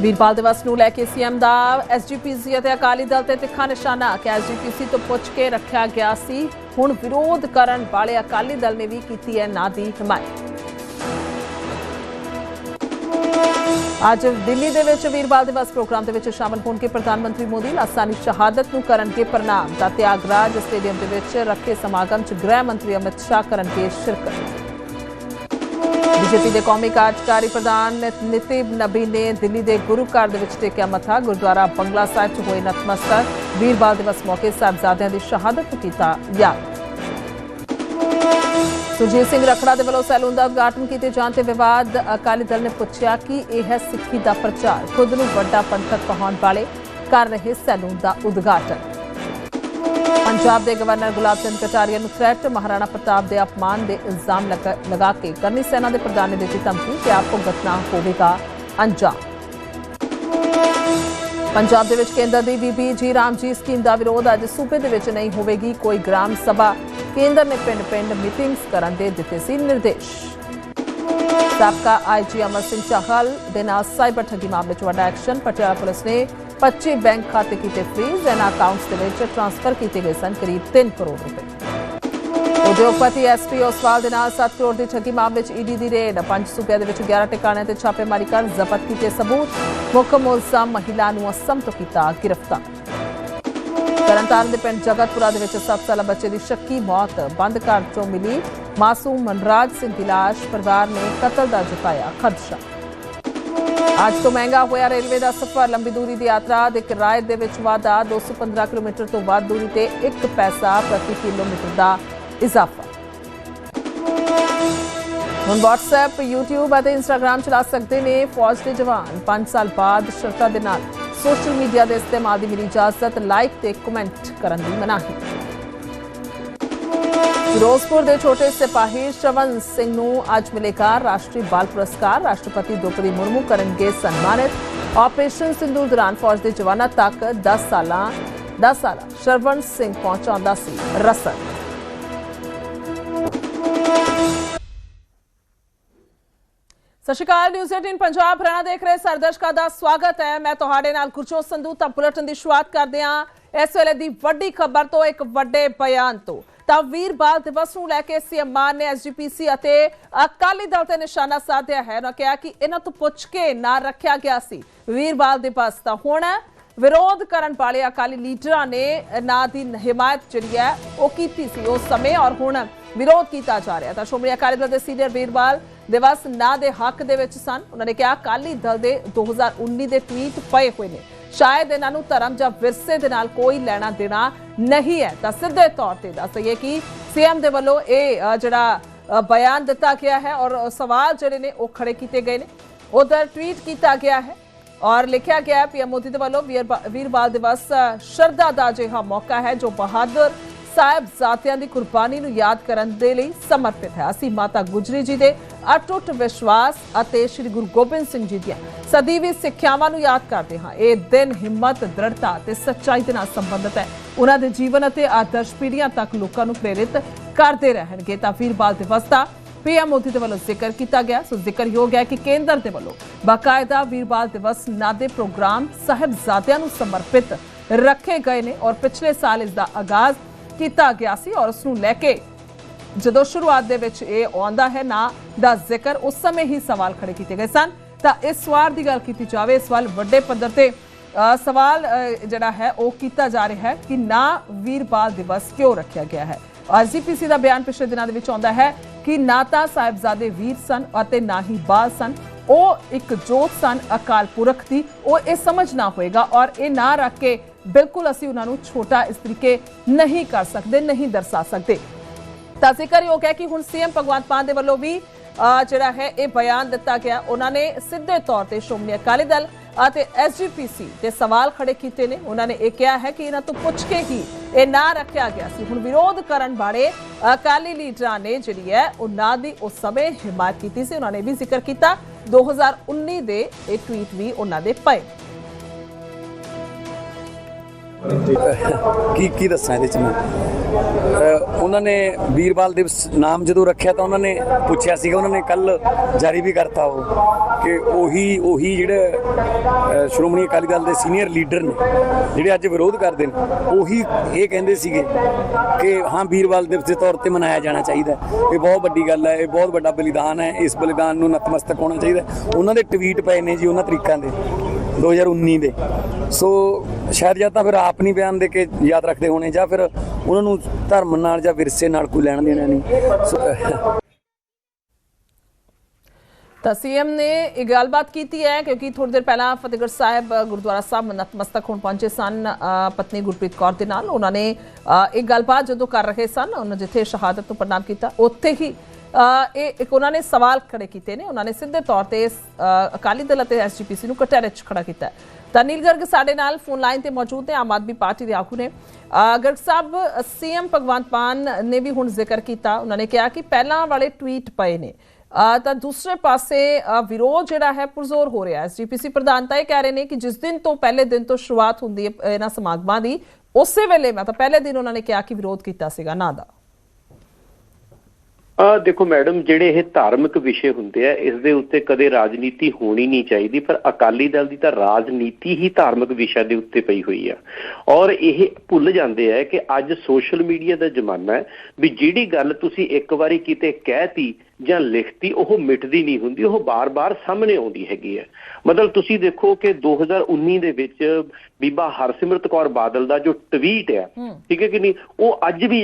ਵੀਰਪਾਲ ਦਿਵਸ ਨੂੰ ਲੈ ਕੇ ਸੀਐਮ ਦਾ ਐਸਜੀਪੀਸੀ ਅਤੇ ਅਕਾਲੀ ਦਲ ਤੇ ਤਿੱਖਾ ਨਿਸ਼ਾਨਾ ਕਿ ਐਸਜੀਪੀਸੀ ਤੋਂ ਪੁੱਛ ਕੇ ਰੱਖਿਆ ਗਿਆ ਸੀ। ਹੁਣ ਵਿਰੋਧ ਕਰਨ ਵਾਲੇ ਅਕਾਲੀ ਦਲ ਨੇ ਵੀ ਕੀਤੀ ਹੈ ਨਾ ਦੀ ਹਮਾਇਤ। ਅੱਜ ਦਿੱਲੀ ਦੇ ਵਿੱਚ ਵੀਰਪਾਲ ਦਿਵਸ ਪ੍ਰੋਗਰਾਮ ਦੇ ਵਿੱਚ ਸ਼ਾਮਲ ਹੋਣ ਕੇ ਪ੍ਰਧਾਨ ਮੰਤਰੀ ਮੋਦੀ। ਲਾਸਾਨੀ ਸ਼ਹਾਦਤ ਨੂੰ ਕਰਨਗੇ ਪ੍ਰਣਾਮ। ਦਾ ਤਿਆਗਰਾਜ ਸਟੇਡੀਅਮ ਦੇ ਵਿੱਚ ਰੱਖੇ ਸਮਾਗਮ 'ਚ ਗ੍ਰਹਿ ਮੰਤਰੀ ਅਮਿਤ ਸ਼ਾਹ ਕਰਨਗੇ ਸ਼ਿਰਕਤ। ਬੀਜੇਪੀ ਦੇ ਕੌਮੀ ਕਾਰਜਕਾਰੀ ਪ੍ਰਧਾਨ ਨਿਤਿਬ ਨਬੀ ਨੇ ਦਿੱਲੀ ਦੇ ਗੁਰੂ ਘਰ ਦੇ ਵਿੱਚ ਟੇਕਿਆ ਮੱਥਾ। ਗੁਰਦੁਆਰਾ ਬੰਗਲਾ ਸਾਹਿਬ 'ਚ ਹੋਏ ਨਤਮਸਤਕ ਵੀਰਪਾਲ ਦਿਵਸ ਮੌਕੇ ਸਾਹਿਬਜ਼ਾਦਿਆਂ ਦੀ ਸ਼ਹਾਦਤ ਕੀਤਾ ਯਾਦ। ਸੁਰਜੀਤ ਸਿੰਘ ਰਖੜਾ ਦੇ ਵੱਲੋਂ ਸੈਲੂਨ ਦਾ ਉਦਘਾਟਨ ਕੀਤੇ ਜਾਣ ਤੇ ਵਿਵਾਦ ਅਕਾਲੀ ਦਲ ਨੇ ਪੁੱਛਿਆ ਕਿ ਇਹ ਹੈ ਸਿੱਖੀ ਦਾ ਪ੍ਰਚਾਰ। ਖੁਦ ਨੂੰ ਵੱਡਾ ਪੰਥਕ ਕਹਾਉਣ ਵਾਲੇ ਕਰ ਰਹੇ ਸੈਲੂਨ ਦਾ ਉਦਘਾਟਨ। ਪੰਜਾਬ ਦੇ ਗਵਰਨਰ ਗੁਲਾਬ ਚੰਦ ਕਟਾਰੀਆ ਨੂੰ ਥ੍ਰੈਟ ਮਹਾਰਾਣਾ ਪ੍ਰਤਾਪ ਦੇ ਅਪਮਾਨ ਦੇ ਇਲਜ਼ਾਮ ਲਗਾ- ਕੇ ਕਰਨੀ ਸੈਨਾ ਦੇ ਪ੍ਰਧਾਨ ਨੇ ਦਿੱਤੀ ਧਮਕੀ, ਕਿ ਆਪ ਭੁਗਤਣਾ ਹੋਵੇਗਾ ਅੰਜਾਮ। ਪੰਜਾਬ ਦੇ ਵਿੱਚ ਕੇਂਦਰ ਦੀ ਬੀਬੀ ਜੀ ਰਾਮਜੀ ਸਕੀਮ ਦਾ ਵਿਰੋਧ ਅੱਜ ਸੂਬੇ ਦੇ ਵਿੱਚ ਨਹੀਂ ਹੋਵੇਗੀ, ਕੋਈ ਗ੍ਰਾਮ ਸਭਾ। ਕੇਂਦਰ ਨੇ ਪਿੰਡ-ਪਿੰਡ ਮੀਟਿੰਗਸ ਕਰਨ ਦੇ ਦਿੱਤੇ ਸੀ ਨਿਰਦੇਸ਼। ਸਾਬਕਾ ਆਈਜੀ ਅਮਰ ਸਿੰਘ ਚਾਹਲ ਦੇ ਨਾਲ ਸਾਈਬਰ ਠੱਗੀ ਮਾਮਲੇ 'ਚ ਵੱਡਾ ਐਕਸ਼ਨ, ਪਟਿਆਲਾ ਪੁਲਿਸ ਨੇ 25 ਬੈਂਕ ਖਾਤੇ ਕੀਤੇ ਫ੍ਰੀਜ਼ ਇਹਨਾਂ ਅਕਾਊਂਟਸ ਦੇ ਵਿੱਚ ਟ੍ਰਾਂਸਫਰ ਕੀਤੇ ਗਏ ਸਨ ਕਰੀਬ 3 ਕਰੋੜ ਰੁਪਏ ਉਦਯੋਗਪਤੀ ਐਸਪੀ ਓਸਵਾਲ ਦੇ ਨਾਲ 7 ਕਰੋੜ ਦੀ ਠੱਗੀ ਮਾਮਲੇ 'ਚ ਈਡੀ ਦੀ ਰੇਡ ਪੰਜ ਸੂਬਿਆਂ ਦੇ ਵਿੱਚ 11 ਟਿਕਾਣਿਆਂ ਤੇ ਛਾਪੇਮਾਰੀ ਕਰ ਜ਼ਬਤ ਕੀਤੇ ਸਬੂਤ ਮੁੱਖ ਮੁਲਜ਼ਮ ਮਹਿਲਾ ਨੂੰ ਅਸਮ ਤੋਂ ਕੀਤਾ ਗ੍ਰਿਫਤਾਰ ਤਰਨਤਾਰਨ ਦੇ ਪਿੰਡ ਜਗਤਪੁਰਾ ਦੇ ਵਿੱਚ 7 ਸਾਲਾ ਬੱਚੇ ਦੀ ਸ਼ੱਕੀ ਮੌਤ ਬੰਦ ਘਰ ਚੋਂ ਮਿਲੀ ਮਾਸੂਮ ਮਨਰਾਜ ਸਿੰਘ ਦੀ ਲਾਸ਼ ਪਰਿਵਾਰ ਨੇ ਕਤਲ ਦਾ ਜਤਾਇਆ ਖਦਸ਼ਾ ਅੱਜ ਤੋਂ ਮਹਿੰਗਾ ਹੋਇਆ ਰੇਲਵੇ ਦਾ ਸਫ਼ਰ ਲੰਬੀ ਦੂਰੀ ਦੀ ਯਾਤਰਾ ਦੇ ਕਿਰਾਏ ਦੇ ਵਿੱਚ ਵਾਧਾ 215 ਕਿਲੋਮੀਟਰ ਤੋਂ ਵੱਧ ਦੂਰੀ ਤੇ 1 ਪੈਸਾ ਪ੍ਰਤੀ ਕਿਲੋਮੀਟਰ ਦਾ ਇਜ਼ਾਫਾ। ਹੁਣ WhatsApp, YouTube ਅਤੇ Instagram ਚਲਾ ਸਕਦੇ ਨੇ ਫੌਜ ਦੇ ਜਵਾਨ। 5 ਸਾਲ ਬਾਅਦ ਸ਼ਰਤਾਂ ਦੇ ਨਾਲ ਸੋਸ਼ਲ ਮੀਡੀਆ ਦੇ ਇਸਤੇਮਾਲ ਦੀ ਮਿਲੀ ਇਜਾਜ਼ਤ। ਲਾਈਕ ਤੇ ਕਮੈਂਟ ਕਰਨ ਦੀ ਮਨਾਹੀ। ਫਿਰੋਜ਼ਪੁਰ ਦੇ ਛੋਟੇ ਸਿਪਾਹੀ ਸ਼ਰਵਨ ਸਿੰਘ ਨੂੰ ਅੱਜ ਮਿਲੇਗਾ ਰਾਸ਼ਟਰੀ ਬਾਲ ਪੁਰਸਕਾਰ। ਰਾਸ਼ਟਰਪਤੀ ਦ੍ਰੋਪਦੀ ਮੁਰਮੂ ਕਰਨਗੇ ਸਨਮਾਨਿਤ। ਆਪਰੇਸ਼ਨ ਸਿੰਧੂ ਦੌਰਾਨ ਫੌਜ ਦੇ ਜਵਾਨਾਂ ਤੱਕ 10 ਸਾਲਾਂ 10 ਸਾਲਾ ਸ਼ਰਵਨ ਸਿੰਘ ਪਹੁੰਚਾਉਂਦਾ ਸੀ ਰਸਦ ਸਤਿ ਸ਼੍ਰੀ ਅਕਾਲ, ਨਿਊਜ਼ 18 ਪੰਜਾਬ, ਹਰਿਆਣਾ ਦੇਖ ਰਹੇ ਸਾਰੇ ਦਰਸ਼ਕਾਂ ਦਾ ਸਵਾਗਤ ਹੈ। ਮੈਂ ਤੁਹਾਡੇ ਨਾਲ ਗੁਰਜੋਤ ਸੰਧੂ, ਤਾਂ ਬੁਲੇਟਿਨ ਦੀ ਸ਼ੁਰੂਆਤ ਕਰਦੇ ਹਾਂ। ਇਸ ਵੇਲੇ ਦੀ ਵੱਡੀ ਖਬਰ ਤੋਂ ਇੱਕ ਵੱਡੇ ਬਿਆਨ ਤੋਂ। ਤਾਂ ਵੀਰ ਬਾਲ ਦਿਵਸ ਨੂੰ ਲੈ ਕੇ ਸੀਐਮ ਮਾਨ ਨੇ ਐਸਜੀਪੀਸੀ ਅਤੇ ਅਕਾਲੀ ਦਲ ਤੇ ਨਿਸ਼ਾਨਾ ਸਾਧਿਆ ਹੈ। ਨਾ ਕਿਹਾ ਕਿ ਇਹਨਾਂ ਤੋਂ ਪੁੱਛ ਕੇ ਨਾ ਰੱਖਿਆ ਗਿਆ ਸੀ ਵੀਰ ਬਾਲ ਦਿਵਸ। ਤਾਂ ਹੁਣ ਵਿਰੋਧ ਕਰਨ ਵਾਲੇ ਅਕਾਲੀ ਲੀਡਰਾਂ ਨੇ ਨਾ ਦੀ ਹਿਮਾਇਤ ਜਿਹੜੀ ਹੈ, ਉਹ ਕੀਤੀ ਸੀ ਉਸ ਸਮੇਂ ਔਰ ਹੁਣ ਵਿਰੋਧ ਕੀਤਾ ਜਾ ਰਿਹਾ। ਤਾਂ ਸ਼੍ਰੋਮਣੀ ਅਕਾਲੀ ਦਲ ਦੇ ਸੀਨੀਅਰ ਵੀਰਵਾਲ ਦਿਵਸ ਨਾ ਦੇ ਹੱਕ ਦੇ ਵਿੱਚ ਸਨ। ਉਹਨਾਂ ਨੇ ਕਿਹਾ, ਅਕਾਲੀ ਦਲ ਦੇ 2019 ਦੇ ਟਵੀਟ ਪਏ ਹੋਏ ਨੇ। ਸ਼ਾਇਦ ਇਹਨਾਂ ਨੂੰ ਧਰਮ ਜਾਂ ਵਿਰਸੇ ਦੇ ਨਾਲ ਕੋਈ ਲੈਣਾ ਦੇਣਾ ਨਹੀਂ ਹੈ। ਤਾਂ ਸਿੱਧੇ ਤੌਰ ਤੇ ਦੱਸ ਦਈਏ ਕਿ ਸੀਐਮ ਦੇ ਵੱਲੋਂ ਇਹ ਜਿਹੜਾ ਬਿਆਨ ਦਿੱਤਾ ਗਿਆ ਹੈ ਔਰ ਸਵਾਲ ਜਿਹੜੇ ਨੇ ਉਹ ਖੜੇ ਕੀਤੇ ਗਏ ਨੇ। ਉਧਰ ਟਵੀਟ ਕੀਤਾ ਗਿਆ ਹੈ ਔਰ ਲਿਖਿਆ ਗਿਆ ਹੈ, ਪੀਐਮ ਮੋਦੀ ਦੇ ਵੱਲੋਂ ਵੀਰ- ਵੀਰਬਾਲ ਦਿਵਸ ਸ਼ਰਧਾ ਦਾ ਅਜਿਹਾ ਮੌਕਾ ਹੈ ਜੋ ਬਹਾਦਰ ਸਾਹਿਬਜ਼ਾਦਿਆਂ ਦੀ ਕੁਰਬਾਨੀ ਨੂੰ ਯਾਦ ਕਰਨ ਦੇ ਲਈ ਸਮਰਪਿਤ ਹੈ। ਅਸੀਂ ਮਾਤਾ ਗੁਜਰੀ ਜੀ ਦੇ ਅਟੁੱਟ ਵਿਸ਼ਵਾਸ ਅਤੇ ਸ੍ਰੀ ਗੁਰੂ ਗੋਬਿੰਦ ਸਿੰਘ ਜੀ ਦੀਆਂ ਸਦੀਵੀ ਸਿੱਖਿਆਵਾਂ ਨੂੰ ਯਾਦ ਕਰਦੇ ਹਾਂ। ਇਹ ਦਿਨ ਹਿੰਮਤ, ਦ੍ਰਿੜਤਾ ਤੇ ਸੱਚਾਈ ਦੇ ਨਾਲ ਸੰਬੰਧਿਤ ਹੈ। ਉਹਨਾਂ ਦੇ ਜੀਵਨ ਅਤੇ ਆਦਰਸ਼ ਪੀੜ੍ਹੀਆਂ ਤੱਕ ਲੋਕਾਂ ਨੂੰ ਪ੍ਰੇਰਿਤ ਕਰਦੇ ਰਹਿਣਗੇ। ਤਾਂ ਵੀਰਬਾਲ ਦਿਵਸ ਦਾ ਪੀਐਮ ਮੋਦੀ ਦੇ ਵੱਲੋਂ ਜ਼ਿਕਰ ਕੀਤਾ ਗਿਆ। ਸੋ ਜ਼ਿਕਰਯੋਗ ਹੈ ਕਿ ਕੇਂਦਰ ਦੇ ਵੱਲੋਂ ਬਾਕਾਇਦਾ ਵੀਰਬਾਲ ਦਿਵਸ ਨਾਦੇ ਪ੍ਰੋਗਰਾਮ ਸਾਹਿਬਜ਼ਾਦਿਆਂ ਨੂੰ ਸਮਰਪਿਤ ਰੱਖੇ ਗਏ ਨੇ ਔਰ ਪਿਛਲੇ ਸਾਲ ਇਸ ਦਾ ਆਗਾਜ਼ ਕੀਤਾ ਗਿਆ ਸੀ ਔਰ ਉਸ ਨੂੰ ਲੈ ਕੇ ਜਦੋਂ ਸ਼ੁਰੂਆਤ ਦੇ ਵਿੱਚ ਇਹ ਆਉਂਦਾ ਹੈ, ਨਾ ਦਾ ਜ਼ਿਕਰ ਉਸ ਸਮੇਂ ਹੀ ਸਵਾਲ ਖੜੇ ਕੀਤੇ ਗਏ ਸਨ। ਤਾਂ ਇਸ ਵਾਰ ਦੀ ਗੱਲ ਕੀਤੀ ਜਾਵੇ, ਇਸ ਵਾਰ ਵੱਡੇ ਪੱਧਰ ਤੇ ਸਵਾਲ ਜਿਹੜਾ ਹੈ, ਉਹ ਕੀਤਾ ਜਾ ਰਿਹਾ ਹੈ ਕਿ ਨਾ ਵੀਰਬਾਲ ਦਿਵਸ ਕਿਉਂ ਰੱਖਿਆ ਗਿਆ ਹੈ? ਆਰਜੀਪੀਸੀ ਦਾ ਬਿਆਨ ਪਿਛਲੇ ਦਿਨਾਂ ਦੇ ਵਿੱਚ ਆਉਂਦਾ ਹੈ ਕਿ ਨਾ ਤਾਂ ਸਾਹਿਬਜ਼ਾਦੇ ਵੀਰ ਸਨ ਅਤੇ ਨਾ ਹੀ ਬਾਲ ਸਨ। ਉਹ ਇੱਕ ਜੋਤ ਸਨ, ਅਕਾਲ ਪੁਰਖ ਦੀ। ਉਹ ਇਹ ਸਮਝ ਨਾ ਹੋਏਗਾ ਔਰ ਇਹ ਨਾ ਰੱਖ ਕੇ ਬਿਲਕੁਲ ਅਸੀਂ ਉਹਨਾਂ ਨੂੰ ਛੋਟਾ ਇਸ ਤਰੀਕੇ ਨਹੀਂ ਕਰ ਸਕਦੇ, ਨਹੀਂ ਦਰਸਾ ਸਕਦੇ। ਤਾਂ ਜ਼ਿਕਰਯੋਗ ਹੈ ਕਿ ਹੁਣ ਸੀਐਮ ਭਗਵੰਤ ਮਾਨ ਦੇ ਵੱਲੋਂ ਵੀ ਜਿਹੜਾ ਹੈ ਇਹ ਬਿਆਨ ਦਿੱਤਾ ਗਿਆ। ਉਹਨਾਂ ਨੇ ਸਿੱਧੇ ਤੌਰ ਤੇ ਸ਼੍ਰੋਮਣੀ ਅਕਾਲੀ ਦਲ ਅਤੇ ਐਸਜੀਪੀਸੀ ਤੇ ਸਵਾਲ ਖੜੇ ਕੀਤੇ ਨੇ। ਉਹਨਾਂ ਨੇ ਇਹ ਕਿਹਾ ਹੈ ਕਿ ਇਹਨਾਂ ਤੋਂ ਪੁੱਛ ਕੇ ਹੀ ਇਹ ਨਾ ਰੱਖਿਆ ਗਿਆ ਸੀ। ਹੁਣ ਵਿਰੋਧ ਕਰਨ ਵਾਲੇ ਅਕਾਲੀ ਲੀਡਰਾਂ ਨੇ ਜਿਹੜੀ ਹੈ, ਉਹ ਨਾ ਦੀ ਉਸ ਸਮੇਂ ਹਿਮਾਇਤ ਕੀਤੀ ਸੀ। ਉਹਨਾਂ ਨੇ ਵੀ ਜ਼ਿਕਰ ਕੀਤਾ। 2019 ਦੇ ਇਹ ਟਵੀਟ ਵੀ ਉਹਨਾਂ ਦੇ ਪਏ ਕੀ ਕੀ ਦੱਸਾਂ ਇਹਦੇ ਚ ਮੈਂ? ਉਹਨਾਂ ਨੇ ਵੀਰਵਾਲ ਦਿਵਸ ਨਾਮ ਜਦੋਂ ਰੱਖਿਆ ਤਾਂ ਉਹਨਾਂ ਨੇ ਪੁੱਛਿਆ ਸੀਗਾ, ਉਹਨਾਂ ਨੇ ਕੱਲ ਜਾਰੀ ਵੀ ਕਰਤਾ ਉਹ, ਕਿ ਉਹੀ ਉਹੀ ਜਿਹੜੇ ਸ਼੍ਰੋਮਣੀ ਅਕਾਲੀ ਦਲ ਦੇ ਸੀਨੀਅਰ ਲੀਡਰ ਨੇ, ਜਿਹੜੇ ਅੱਜ ਵਿਰੋਧ ਕਰਦੇ ਨੇ, ਉਹੀ ਇਹ ਕਹਿੰਦੇ ਸੀਗੇ ਕਿ ਹਾਂ ਵੀਰਵਾਲ ਦਿਵਸ ਦੇ ਤੌਰ ਤੇ ਮਨਾਇਆ ਜਾਣਾ ਚਾਹੀਦਾ ਇਹ ਬਹੁਤ ਵੱਡੀ ਗੱਲ ਹੈ, ਇਹ ਬਹੁਤ ਵੱਡਾ ਬਲੀਦਾਨ ਹੈ, ਇਸ ਬਲੀਦਾਨ ਨੂੰ ਨਤਮਸਤਕ ਹੋਣਾ ਚਾਹੀਦਾ ਉਹਨਾਂ ਦੇ ਟਵੀਟ ਪਏ ਨੇ ਜੀ, ਉਹਨਾਂ ਤਰੀਕਾਂ ਦੇ। 2019 ਦੇ। ਸੋ ਸ਼ਾਇਦ ਜਾਂ ਤਾਂ ਫਿਰ ਆਪ ਨਹੀਂ ਬਿਆਨ ਦੇ ਕੇ ਯਾਦ ਰੱਖਦੇ ਹੋਣੇ ਜਾਂ ਫਿਰ ਉਹਨਾਂ ਨੂੰ ਧਰਮ ਨਾਲ ਜਾਂ ਵਿਰਸੇ ਨਾਲ ਕੋਈ ਲੈਣ ਦੇਣਾ ਨਹੀਂ। ਤਾਂ ਸੀਐਮ ਨੇ ਇਹ ਗੱਲਬਾਤ ਕੀਤੀ ਹੈ ਕਿਉਂਕਿ ਥੋੜੀ ਦੇਰ ਪਹਿਲਾਂ ਫਤਿਹਗੜ੍ਹ ਸਾਹਿਬ ਗੁਰਦੁਆਰਾ ਸਾਹਿਬ ਨਤਮਸਤਕ ਹੋਣ ਪਹੁੰਚੇ ਸਨ ਪਤਨੀ ਗੁਰਪ੍ਰੀਤ ਕੌਰ ਦੇ ਨਾਲ। ਉਹਨਾਂ ਨੇ ਇਹ ਗੱਲਬਾਤ ਜਦੋਂ ਕਰ ਰਹੇ ਸਨ, ਉਹਨਾਂ ਜਿੱਥੇ ਸ਼ਹਾਦਤ ਨੂੰ ਪ੍ਰਣਾਮ ਕੀਤਾ, ਉੱਥੇ ਹੀ ਇਹ ਇੱਕ ਉਹਨਾਂ ਨੇ ਸਵਾਲ ਖੜੇ ਕੀਤੇ ਨੇ। ਉਹਨਾਂ ਨੇ ਸਿੱਧੇ ਤੌਰ ਤੇ ਅਕਾਲੀ ਦਲ ਅਤੇ ਐਸਜੀਪੀਸੀ ਨੂੰ ਕਟਹਿਰੇ 'ਚ ਖੜਾ ਕੀਤਾ। ਤਾਂ ਨੀਲ ਗਰਗ ਸਾਡੇ ਨਾਲ ਫੋਨ ਲਾਈਨ ਤੇ ਮੌਜੂਦ ਨੇ, ਆਮ ਆਦਮੀ ਪਾਰਟੀ ਦੇ ਆਗੂ ਨੇ। ਗਰਗ ਸਾਹਿਬ, ਸੀਐਮ ਭਗਵੰਤ ਮਾਨ ਨੇ ਵੀ ਹੁਣ ਜ਼ਿਕਰ ਕੀਤਾ। ਉਹਨਾਂ ਨੇ ਕਿਹਾ ਕਿ ਪਹਿਲਾਂ ਵਾਲੇ ਟਵੀਟ ਪਏ ਨੇ। ਤਾਂ ਦੂਸਰੇ ਪਾਸੇ ਵਿਰੋਧ ਜਿਹੜਾ ਹੈ ਪੁਰਜ਼ੋਰ ਹੋ ਰਿਹਾ। ਹੈ ਐਸਜੀਪੀਸੀ ਪ੍ਰਧਾਨ ਤਾਂ ਇਹ ਕਹਿ ਰਹੇ ਨੇ ਕਿ ਜਿਸ ਦਿਨ ਤੋਂ ਪਹਿਲੇ ਦਿਨ ਤੋਂ ਸ਼ੁਰੂਆਤ ਹੁੰਦੀ ਹੈ ਇਹਨਾਂ ਸਮਾਗਮਾਂ ਦੀ, ਉਸੇ ਵੇਲੇ ਮੈਂ ਤਾਂ ਪਹਿਲੇ ਦਿਨ ਉਹਨਾਂ ਨੇ ਕਿਹਾ ਕਿ ਵਿਰੋਧ ਕੀਤਾ ਸੀਗਾ, ਨਾ ਦਾ। ਆ ਦੇਖੋ ਮੈਡਮ, ਜਿਹੜੇ ਇਹ ਧਾਰਮਿਕ ਵਿਸ਼ੇ ਹੁੰਦੇ ਆ, ਇਸ ਦੇ ਉੱਤੇ ਕਦੇ ਰਾਜਨੀਤੀ ਹੋਣੀ ਨਹੀਂ ਚਾਹੀਦੀ, ਪਰ ਅਕਾਲੀ ਦਲ ਦੀ ਤਾਂ ਰਾਜਨੀਤੀ ਹੀ ਧਾਰਮਿਕ ਵਿਸ਼ਾ ਦੇ ਉੱਤੇ ਪਈ ਹੋਈ ਆ। ਔਰ ਇਹ ਭੁੱਲ ਜਾਂਦੇ ਆ ਕਿ ਅੱਜ ਸੋਸ਼ਲ ਮੀਡੀਆ ਦਾ ਜ਼ਮਾਨਾ ਹੈ ਵੀ ਜਿਹੜੀ ਗੱਲ ਤੁਸੀਂ ਇੱਕ ਵਾਰੀ ਕਿਤੇ ਕਹਿਤੀ ਜਾਂ ਲਿਖਤੀ ਉਹ ਮਿਟਦੀ ਨਹੀਂ ਹੁੰਦੀ ਉਹ ਬਾਰ-ਬਾਰ ਸਾਹਮਣੇ ਆਉਂਦੀ ਹੈਗੀ ਹੈ। ਮਤਲਬ ਤੁਸੀਂ ਦੇਖੋ ਕਿ 2019 ਦੇ ਵਿੱਚ ਬੀਬਾ ਹਰਸਿਮਰਤ ਕੌਰ ਬਾਦਲ ਦਾ ਜੋ ਟਵੀਟ ਹੈ ਠੀਕ ਹੈ ਕਿ ਨਹੀਂ ਉਹ ਅੱਜ ਵੀ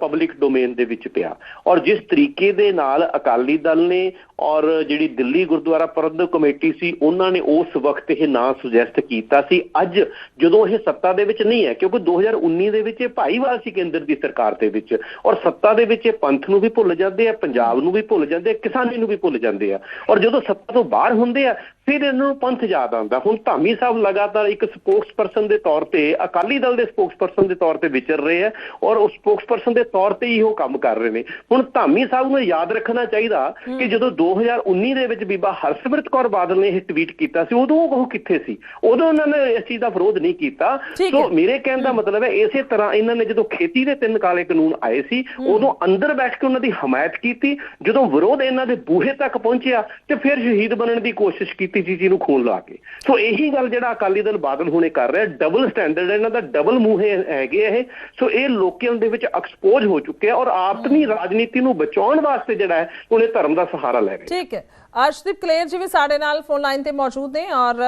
ਪਬਲਿਕ ਡੋਮੇਨ ਦੇ ਵਿੱਚ ਪਿਆ। ਔਰ ਜਿਸ ਤਰੀਕੇ ਦੇ ਨਾਲ ਅਕਾਲੀ ਦਲ ਨੇ ਔਰ ਜਿਹੜੀ ਦਿੱਲੀ ਗੁਰਦੁਆਰਾ ਪ੍ਰਬੰਧਕ ਕਮੇਟੀ ਸੀ ਉਹਨਾਂ ਨੇ ਉਸ ਵਕਤ ਇਹ ਨਾਂ ਸੁਜੈਸਟ ਕੀਤਾ ਸੀ। ਅੱਜ ਜਦੋਂ ਇਹ ਸੱਤਾ ਦੇ ਵਿੱਚ ਨਹੀਂ ਹੈ ਕਿਉਂਕਿ 2019 ਦੇ ਵਿੱਚ ਇਹ ਭਾਈਵਾਲ ਸੀ ਕੇਂਦਰ ਦੀ ਸਰਕਾਰ ਦੇ ਵਿੱਚ ਔਰ ਸੱਤਾ ਦੇ ਵਿੱਚ ਇਹ ਪੰਥ ਨੂੰ ਵੀ ਭੁੱਲ ਜਾਂਦੇ ਆ ਪੰਜਾਬ ਨੂੰ ਵੀ ਭੁੱਲ ਭੁੱਲ ਜਾਂਦੇ ਆ ਕਿਸਾਨੀ ਨੂੰ ਵੀ ਭੁੱਲ ਜਾਂਦੇ ਆ। ਔਰ ਜਦੋਂ ਸੱਤਾ ਤੋਂ ਬਾਹਰ ਹੁੰਦੇ ਆ ਫਿਰ ਇਹਨਾਂ ਨੂੰ ਪੰਥ ਯਾਦ ਆਉਂਦਾ। ਹੁਣ ਧਾਮੀ ਸਾਹਿਬ ਲਗਾਤਾਰ ਇੱਕ ਸਪੋਕਸਪਰਸਨ ਦੇ ਤੌਰ ਤੇ ਅਕਾਲੀ ਦਲ ਦੇ ਸਪੋਕਸਪਰਸਨ ਦੇ ਤੌਰ ਤੇ ਵਿਚਰ ਰਹੇ ਆ ਔਰ ਉਸ ਸਪੋਕਸਪਰਸਨ ਦੇ ਤੌਰ ਤੇ ਹੀ ਉਹ ਕੰਮ ਕਰ ਰਹੇ ਨੇ। ਹੁਣ ਧਾਮੀ ਸਾਹਿਬ ਨੂੰ ਯਾਦ ਰੱਖਣਾ ਚਾਹੀਦਾ ਕਿ ਜਦੋਂ 2019 ਦੇ ਵਿੱਚ ਬੀਬਾ ਹਰਸਿਮਰਤ ਕੌਰ ਬਾਦਲ ਨੇ ਇਹ ਟਵੀਟ ਕੀਤਾ ਸੀ ਉਦੋਂ ਉਹ ਕਿੱਥੇ ਸੀ? ਉਦੋਂ ਉਹਨਾਂ ਨੇ ਇਸ ਚੀਜ਼ ਦਾ ਵਿਰੋਧ ਨਹੀਂ ਕੀਤਾ। ਸੋ। ਮੇਰੇ ਕਹਿਣ ਦਾ ਮਤਲਬ ਹੈ ਇਸੇ ਤਰ੍ਹਾਂ ਇਹਨਾਂ ਨੇ ਜਦੋਂ ਖੇਤੀ ਦੇ ਤਿੰਨ ਕਾਲੇ ਕਾਨੂੰਨ ਆਏ ਸੀ ਉਦੋਂ ਅੰਦਰ ਬੈਠ ਕੇ ਉਹਨਾਂ ਦੀ ਹਮਾਇਤ ਕੀਤੀ। ਜਦੋਂ ਵਿਰੋਧ ਇਹਨਾਂ ਦੇ ਬੂਹੇ ਤੱਕ ਪਹੁੰਚਿਆ ਤੇ ਫਿਰ ਸ਼ਹੀਦ ਬਣਨ ਦੀ ਕੋਸ਼ਿਸ਼ ਕੀਤੀ। ਜੀ ਨੂੰ ਖੂਨ ਲਾ ਕੇ। ਸੋ ਇਹੀ ਗੱਲ ਜਿਹੜਾ ਅਕਾਲੀ ਦਲ ਬਾਦਲ ਹੁਣੇ ਕਰ ਰਿਹਾ ਡਬਲ ਸਟੈਂਡਰਡ ਇਹਨਾਂ ਦਾ ਡਬਲ ਮੂੰਹੇ ਹੈਗੇ ਇਹ। ਸੋ ਇਹ ਲੋਕਾਂ ਦੇ ਵਿੱਚ ਐਕਸਪੋਜ਼ ਹੋ ਚੁੱਕੇ ਆ ਔਰ ਆਪਣੀ ਰਾਜਨੀਤੀ ਨੂੰ ਬਚਾਉਣ ਵਾਸਤੇ ਜਿਹੜਾ ਹੈ ਉਹਨੇ ਧਰਮ ਦਾ ਸਹਾਰਾ ਲੈ ਰਹੇ ਠੀਕ ਹੈ। ਅਰਸ਼ਦੀਪ ਕਲੇਰ ਜੀ ਵੀ ਸਾਡੇ ਨਾਲ ਫੋਨ ਲਾਈਨ ਤੇ ਮੌਜੂਦ ਨੇ ਔਰ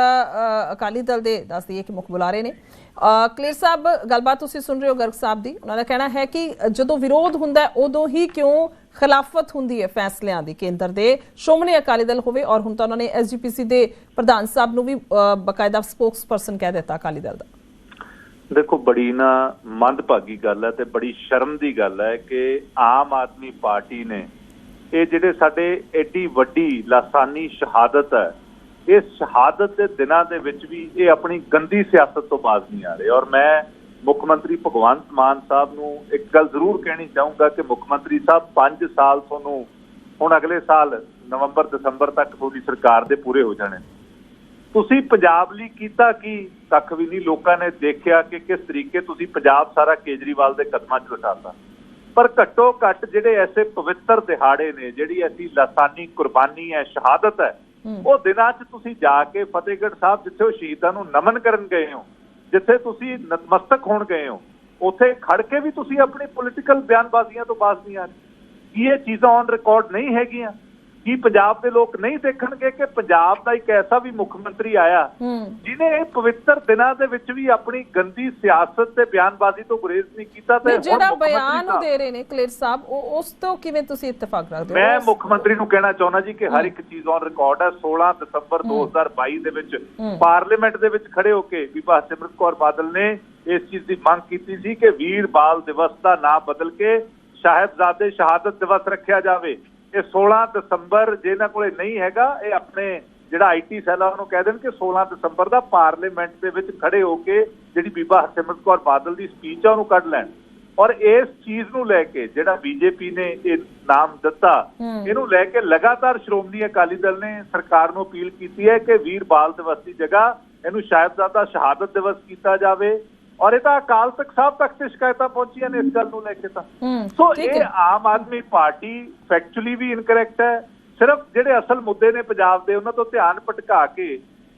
ਅਕਾਲੀ ਦਲ ਦੇ ਦੱਸ ਦਈਏ ਕਿ ਮੁੱਖ ਬੁਲਾਰੇ ਨੇ। ਅ, ਸਾਹਿਬ ਗੱਲਬਾਤ ਤੁਸੀਂ ਸੁਣ ਰਹੇ ਹੋ ਗਰਗ ਸਾਹਿਬ ਦੀ। ਉਹਨਾਂ ਦਾ ਕਹਿਣਾ ਹੈ ਕਿ ਜਦੋਂ ਵਿਰੋਧ ਹੁੰਦਾ ਹੈ, ਉਦੋਂ ਹੀ ਕਿਉਂ ਖਿਲਾਫਤ ਹੁੰਦੀ ਹੈ ਫੈਸਲਿਆਂ ਦੀ ਕੇਂਦਰ ਦੇ? ਸ਼੍ਰੋਮਣੀ ਅਕਾਲੀ ਦਲ ਹੋਵੇ ਔਰ ਹੁਣ ਤਾਂ ਉਹਨਾਂ ਨੇ ਐਸਜੀਪੀਸੀ ਦੇ ਪ੍ਰਧਾਨ ਸਾਹਿਬ ਨੂੰ ਵੀ ਅ, ਬਕਾਇਦਾ ਸਪੋਕਸਪਰਸਨ ਕਹਿ ਦਿੱਤਾ ਅਕਾਲੀ ਦਲ ਦਾ। ਦੇਖੋ ਬੜੀ ਨਾ ਮੰਦਭਾਗੀ ਗੱਲ ਹੈ ਤੇ ਬੜੀ ਸ਼ਰਮ ਦੀ ਗੱਲ ਹੈ ਕਿ ਆਮ ਆਦਮੀ ਪਾਰਟੀ ਨੇ ਇਹ ਜਿਹੜੇ ਸਾਡੇ ਐਡੀ ਵੱਡੀ ਲਾਸਾਨੀ ਸ਼ਹਾਦਤ ਹੈ ਇਹ ਸ਼ਹਾਦਤ ਦੇ ਦਿਨਾਂ ਦੇ ਵਿੱਚ ਵੀ ਇਹ ਆਪਣੀ ਗੰਦੀ ਸਿਆਸਤ ਤੋਂ ਬਾਜ਼ ਨਹੀਂ ਆ ਰਹੇ। ਔਰ ਮੈਂ ਮੁੱਖ ਮੰਤਰੀ ਭਗਵੰਤ ਮਾਨ ਸਾਹਿਬ ਨੂੰ ਇੱਕ ਗੱਲ ਜ਼ਰੂਰ ਕਹਿਣੀ ਚਾਹੂੰਗਾ ਕਿ ਮੁੱਖ ਮੰਤਰੀ ਸਾਹਿਬ 5 ਸਾਲ ਤੁਹਾਨੂੰ ਹੁਣ ਅਗਲੇ ਸਾਲ ਨਵੰਬਰ, ਦਸੰਬਰ ਤੱਕ ਤੁਹਾਡੀ ਸਰਕਾਰ ਦੇ ਪੂਰੇ ਹੋ ਜਾਣੇ। ਤੁਸੀਂ ਪੰਜਾਬ ਲਈ ਕੀਤਾ ਕੀ ਕੱਖ ਵੀ ਨਹੀਂ? ਲੋਕਾਂ ਨੇ ਦੇਖਿਆ ਕਿ ਕਿਸ ਤਰੀਕੇ ਤੁਸੀਂ ਪੰਜਾਬ ਸਾਰਾ ਕੇਜਰੀਵਾਲ ਦੇ ਕਦਮਾਂ 'ਚ ਉਠਾਤਾ ਪਰ ਘੱਟੋ ਘੱਟ ਜਿਹੜੇ ਐਸੇ ਪਵਿੱਤਰ ਦਿਹਾੜੇ ਨੇ, ਜਿਹੜੀ ਐਸੀ ਲਾਸਾਨੀ ਕੁਰਬਾਨੀ ਹੈ, ਸ਼ਹਾਦਤ ਹੈ ਉਹ ਦਿਨਾਂ 'ਚ ਤੁਸੀਂ ਜਾ ਕੇ ਫਤਿਹਗੜ੍ਹ ਸਾਹਿਬ, ਜਿੱਥੇ ਉਹ ਸ਼ਹੀਦਾਂ ਨੂੰ ਨਮਨ ਕਰਨ ਗਏ ਹੋ, ਜਿੱਥੇ ਤੁਸੀਂ ਨਤਮਸਤਕ ਹੋਣ ਗਏ ਹੋ, ਉੱਥੇ ਖੜ ਕੇ ਵੀ ਤੁਸੀਂ ਆਪਣੀ ਪੋਲੀਟੀਕਲ ਬਿਆਨਬਾਜ਼ੀਆਂ ਤੋਂ ਬਾਜ਼ ਨਹੀਂ ਆ ਰਹੇ। ਕੀ ਇਹ ਚੀਜ਼ਾਂ ਔਨ ਰਿਕਾਰਡ ਨਹੀਂ ਹੈਗੀਆਂ? ਕੀ ਪੰਜਾਬ ਦੇ ਲੋਕ ਨਹੀਂ ਦੇਖਣਗੇ ਕਿ ਪੰਜਾਬ ਦਾ ਇੱਕ ਐਸਾ ਵੀ ਮੁੱਖ ਮੰਤਰੀ ਆਇਆ ਜਿਨੇ ਇਹ ਪਵਿੱਤਰ ਦਿਨਾਂ ਦੇ ਵਿੱਚ ਵੀ ਆਪਣੀ ਗੰਦੀ ਸਿਆਸਤ ਤੇ ਬਿਆਨਬਾਜ਼ੀ ਤੋਂ ਗੁਰੇਜ਼ ਨਹੀਂ ਕੀਤਾ ਤੇ ਜਿਹੜਾ ਬਿਆਨ ਉਹ ਦੇ ਰਹੇ ਨੇ ਕਲੇਰ ਸਾਹਿਬ ਉਹ ਉਸ ਤੋਂ ਕਿਵੇਂ ਤੁਸੀਂ ਇਤਫਾਕ ਰੱਖਦੇ ਹੋ? ਮੈਂ ਮੁੱਖ ਮੰਤਰੀ ਨੂੰ ਕਹਿਣਾ ਚਾਹੁੰਦਾ ਜੀ ਕਿ ਹਰ ਇੱਕ ਚੀਜ਼ ਔਨ ਰਿਕਾਰਡ ਹੈ। 16 ਦਸੰਬਰ 2022 ਦੇ ਵਿੱਚ ਪਾਰਲੀਮੈਂਟ ਦੇ ਵਿੱਚ ਖੜੇ ਹੋ ਕੇ ਬੀਬਾ ਸਿਮਰਤ ਕੌਰ ਬਾਦਲ ਨੇ ਇਸ ਚੀਜ਼ ਦੀ ਮੰਗ ਕੀਤੀ ਸੀ ਕਿ ਵੀਰ ਬਾਲ ਦਿਵਸ ਦਾ ਨਾਮ ਬਦਲ ਕੇ ਸਾਹਿਬਜ਼ਾਦੇ ਸ਼ਹਾਦਤ ਦਿਵਸ ਰੱਖਿਆ ਜਾਵੇ। ਇਹ 16 ਦਸੰਬਰ ਜੇ ਇਹਨਾਂ ਕੋਲੇ ਨਹੀਂ ਹੈਗਾ ਇਹ ਆਪਣੇ ਜਿਹੜਾ ਆਈਟੀ ਸੈੱਲ ਆ ਉਹਨੂੰ ਕਹਿ ਦੇਣ ਕਿ 16 ਦਸੰਬਰ ਦਾ ਪਾਰਲੀਮੈਂਟ ਦੇ ਵਿੱਚ ਖੜੇ ਹੋ ਕੇ ਜਿਹੜੀ ਬੀਬਾ ਹਰਸਿਮਰਤ ਕੌਰ ਬਾਦਲ ਦੀ ਸਪੀਚ ਆ ਉਹਨੂੰ ਕੱਢ ਲੈਣ। ਔਰ ਇਸ ਚੀਜ਼ ਨੂੰ ਲੈ ਕੇ ਜਿਹੜਾ ਬੀਜੇਪੀ ਨੇ ਇਹ ਨਾਮ ਦਿੱਤਾ ਇਹਨੂੰ ਲੈ ਕੇ ਲਗਾਤਾਰ ਸ਼੍ਰੋਮਣੀ ਅਕਾਲੀ ਦਲ ਨੇ ਸਰਕਾਰ ਨੂੰ ਅਪੀਲ ਕੀਤੀ ਹੈ ਕਿ ਵੀਰ ਬਾਲ ਦਿਵਸ ਦੀ ਜਗ੍ਹਾ ਇਹਨੂੰ ਸਾਹਿਬਜ਼ਾਦਾ ਸ਼ਹਾਦਤ ਦਿਵਸ ਕੀਤਾ ਜਾਵੇ। ਔਰ ਇਹ ਤਾਂ ਅਕਾਲ ਤਖਤ ਸਾਹਿਬ ਤੱਕ ਤੇ ਸ਼ਿਕਾਇਤਾਂ ਪਹੁੰਚੀਆਂ ਨੇ ਇਸ ਗੱਲ ਨੂੰ ਲੈ ਕੇ ਤਾਂ। ਸੋ ਇਹ ਆਮ ਆਦਮੀ ਪਾਰਟੀ ਫੈਕਚੁਅਲੀ ਵੀ ਇਨਕਰੈਕਟ ਹੈ। ਸਿਰਫ ਜਿਹੜੇ ਅਸਲ ਮੁੱਦੇ ਨੇ ਪੰਜਾਬ ਦੇ ਉਹਨਾਂ ਤੋਂ ਧਿਆਨ ਭਟਕਾ ਕੇ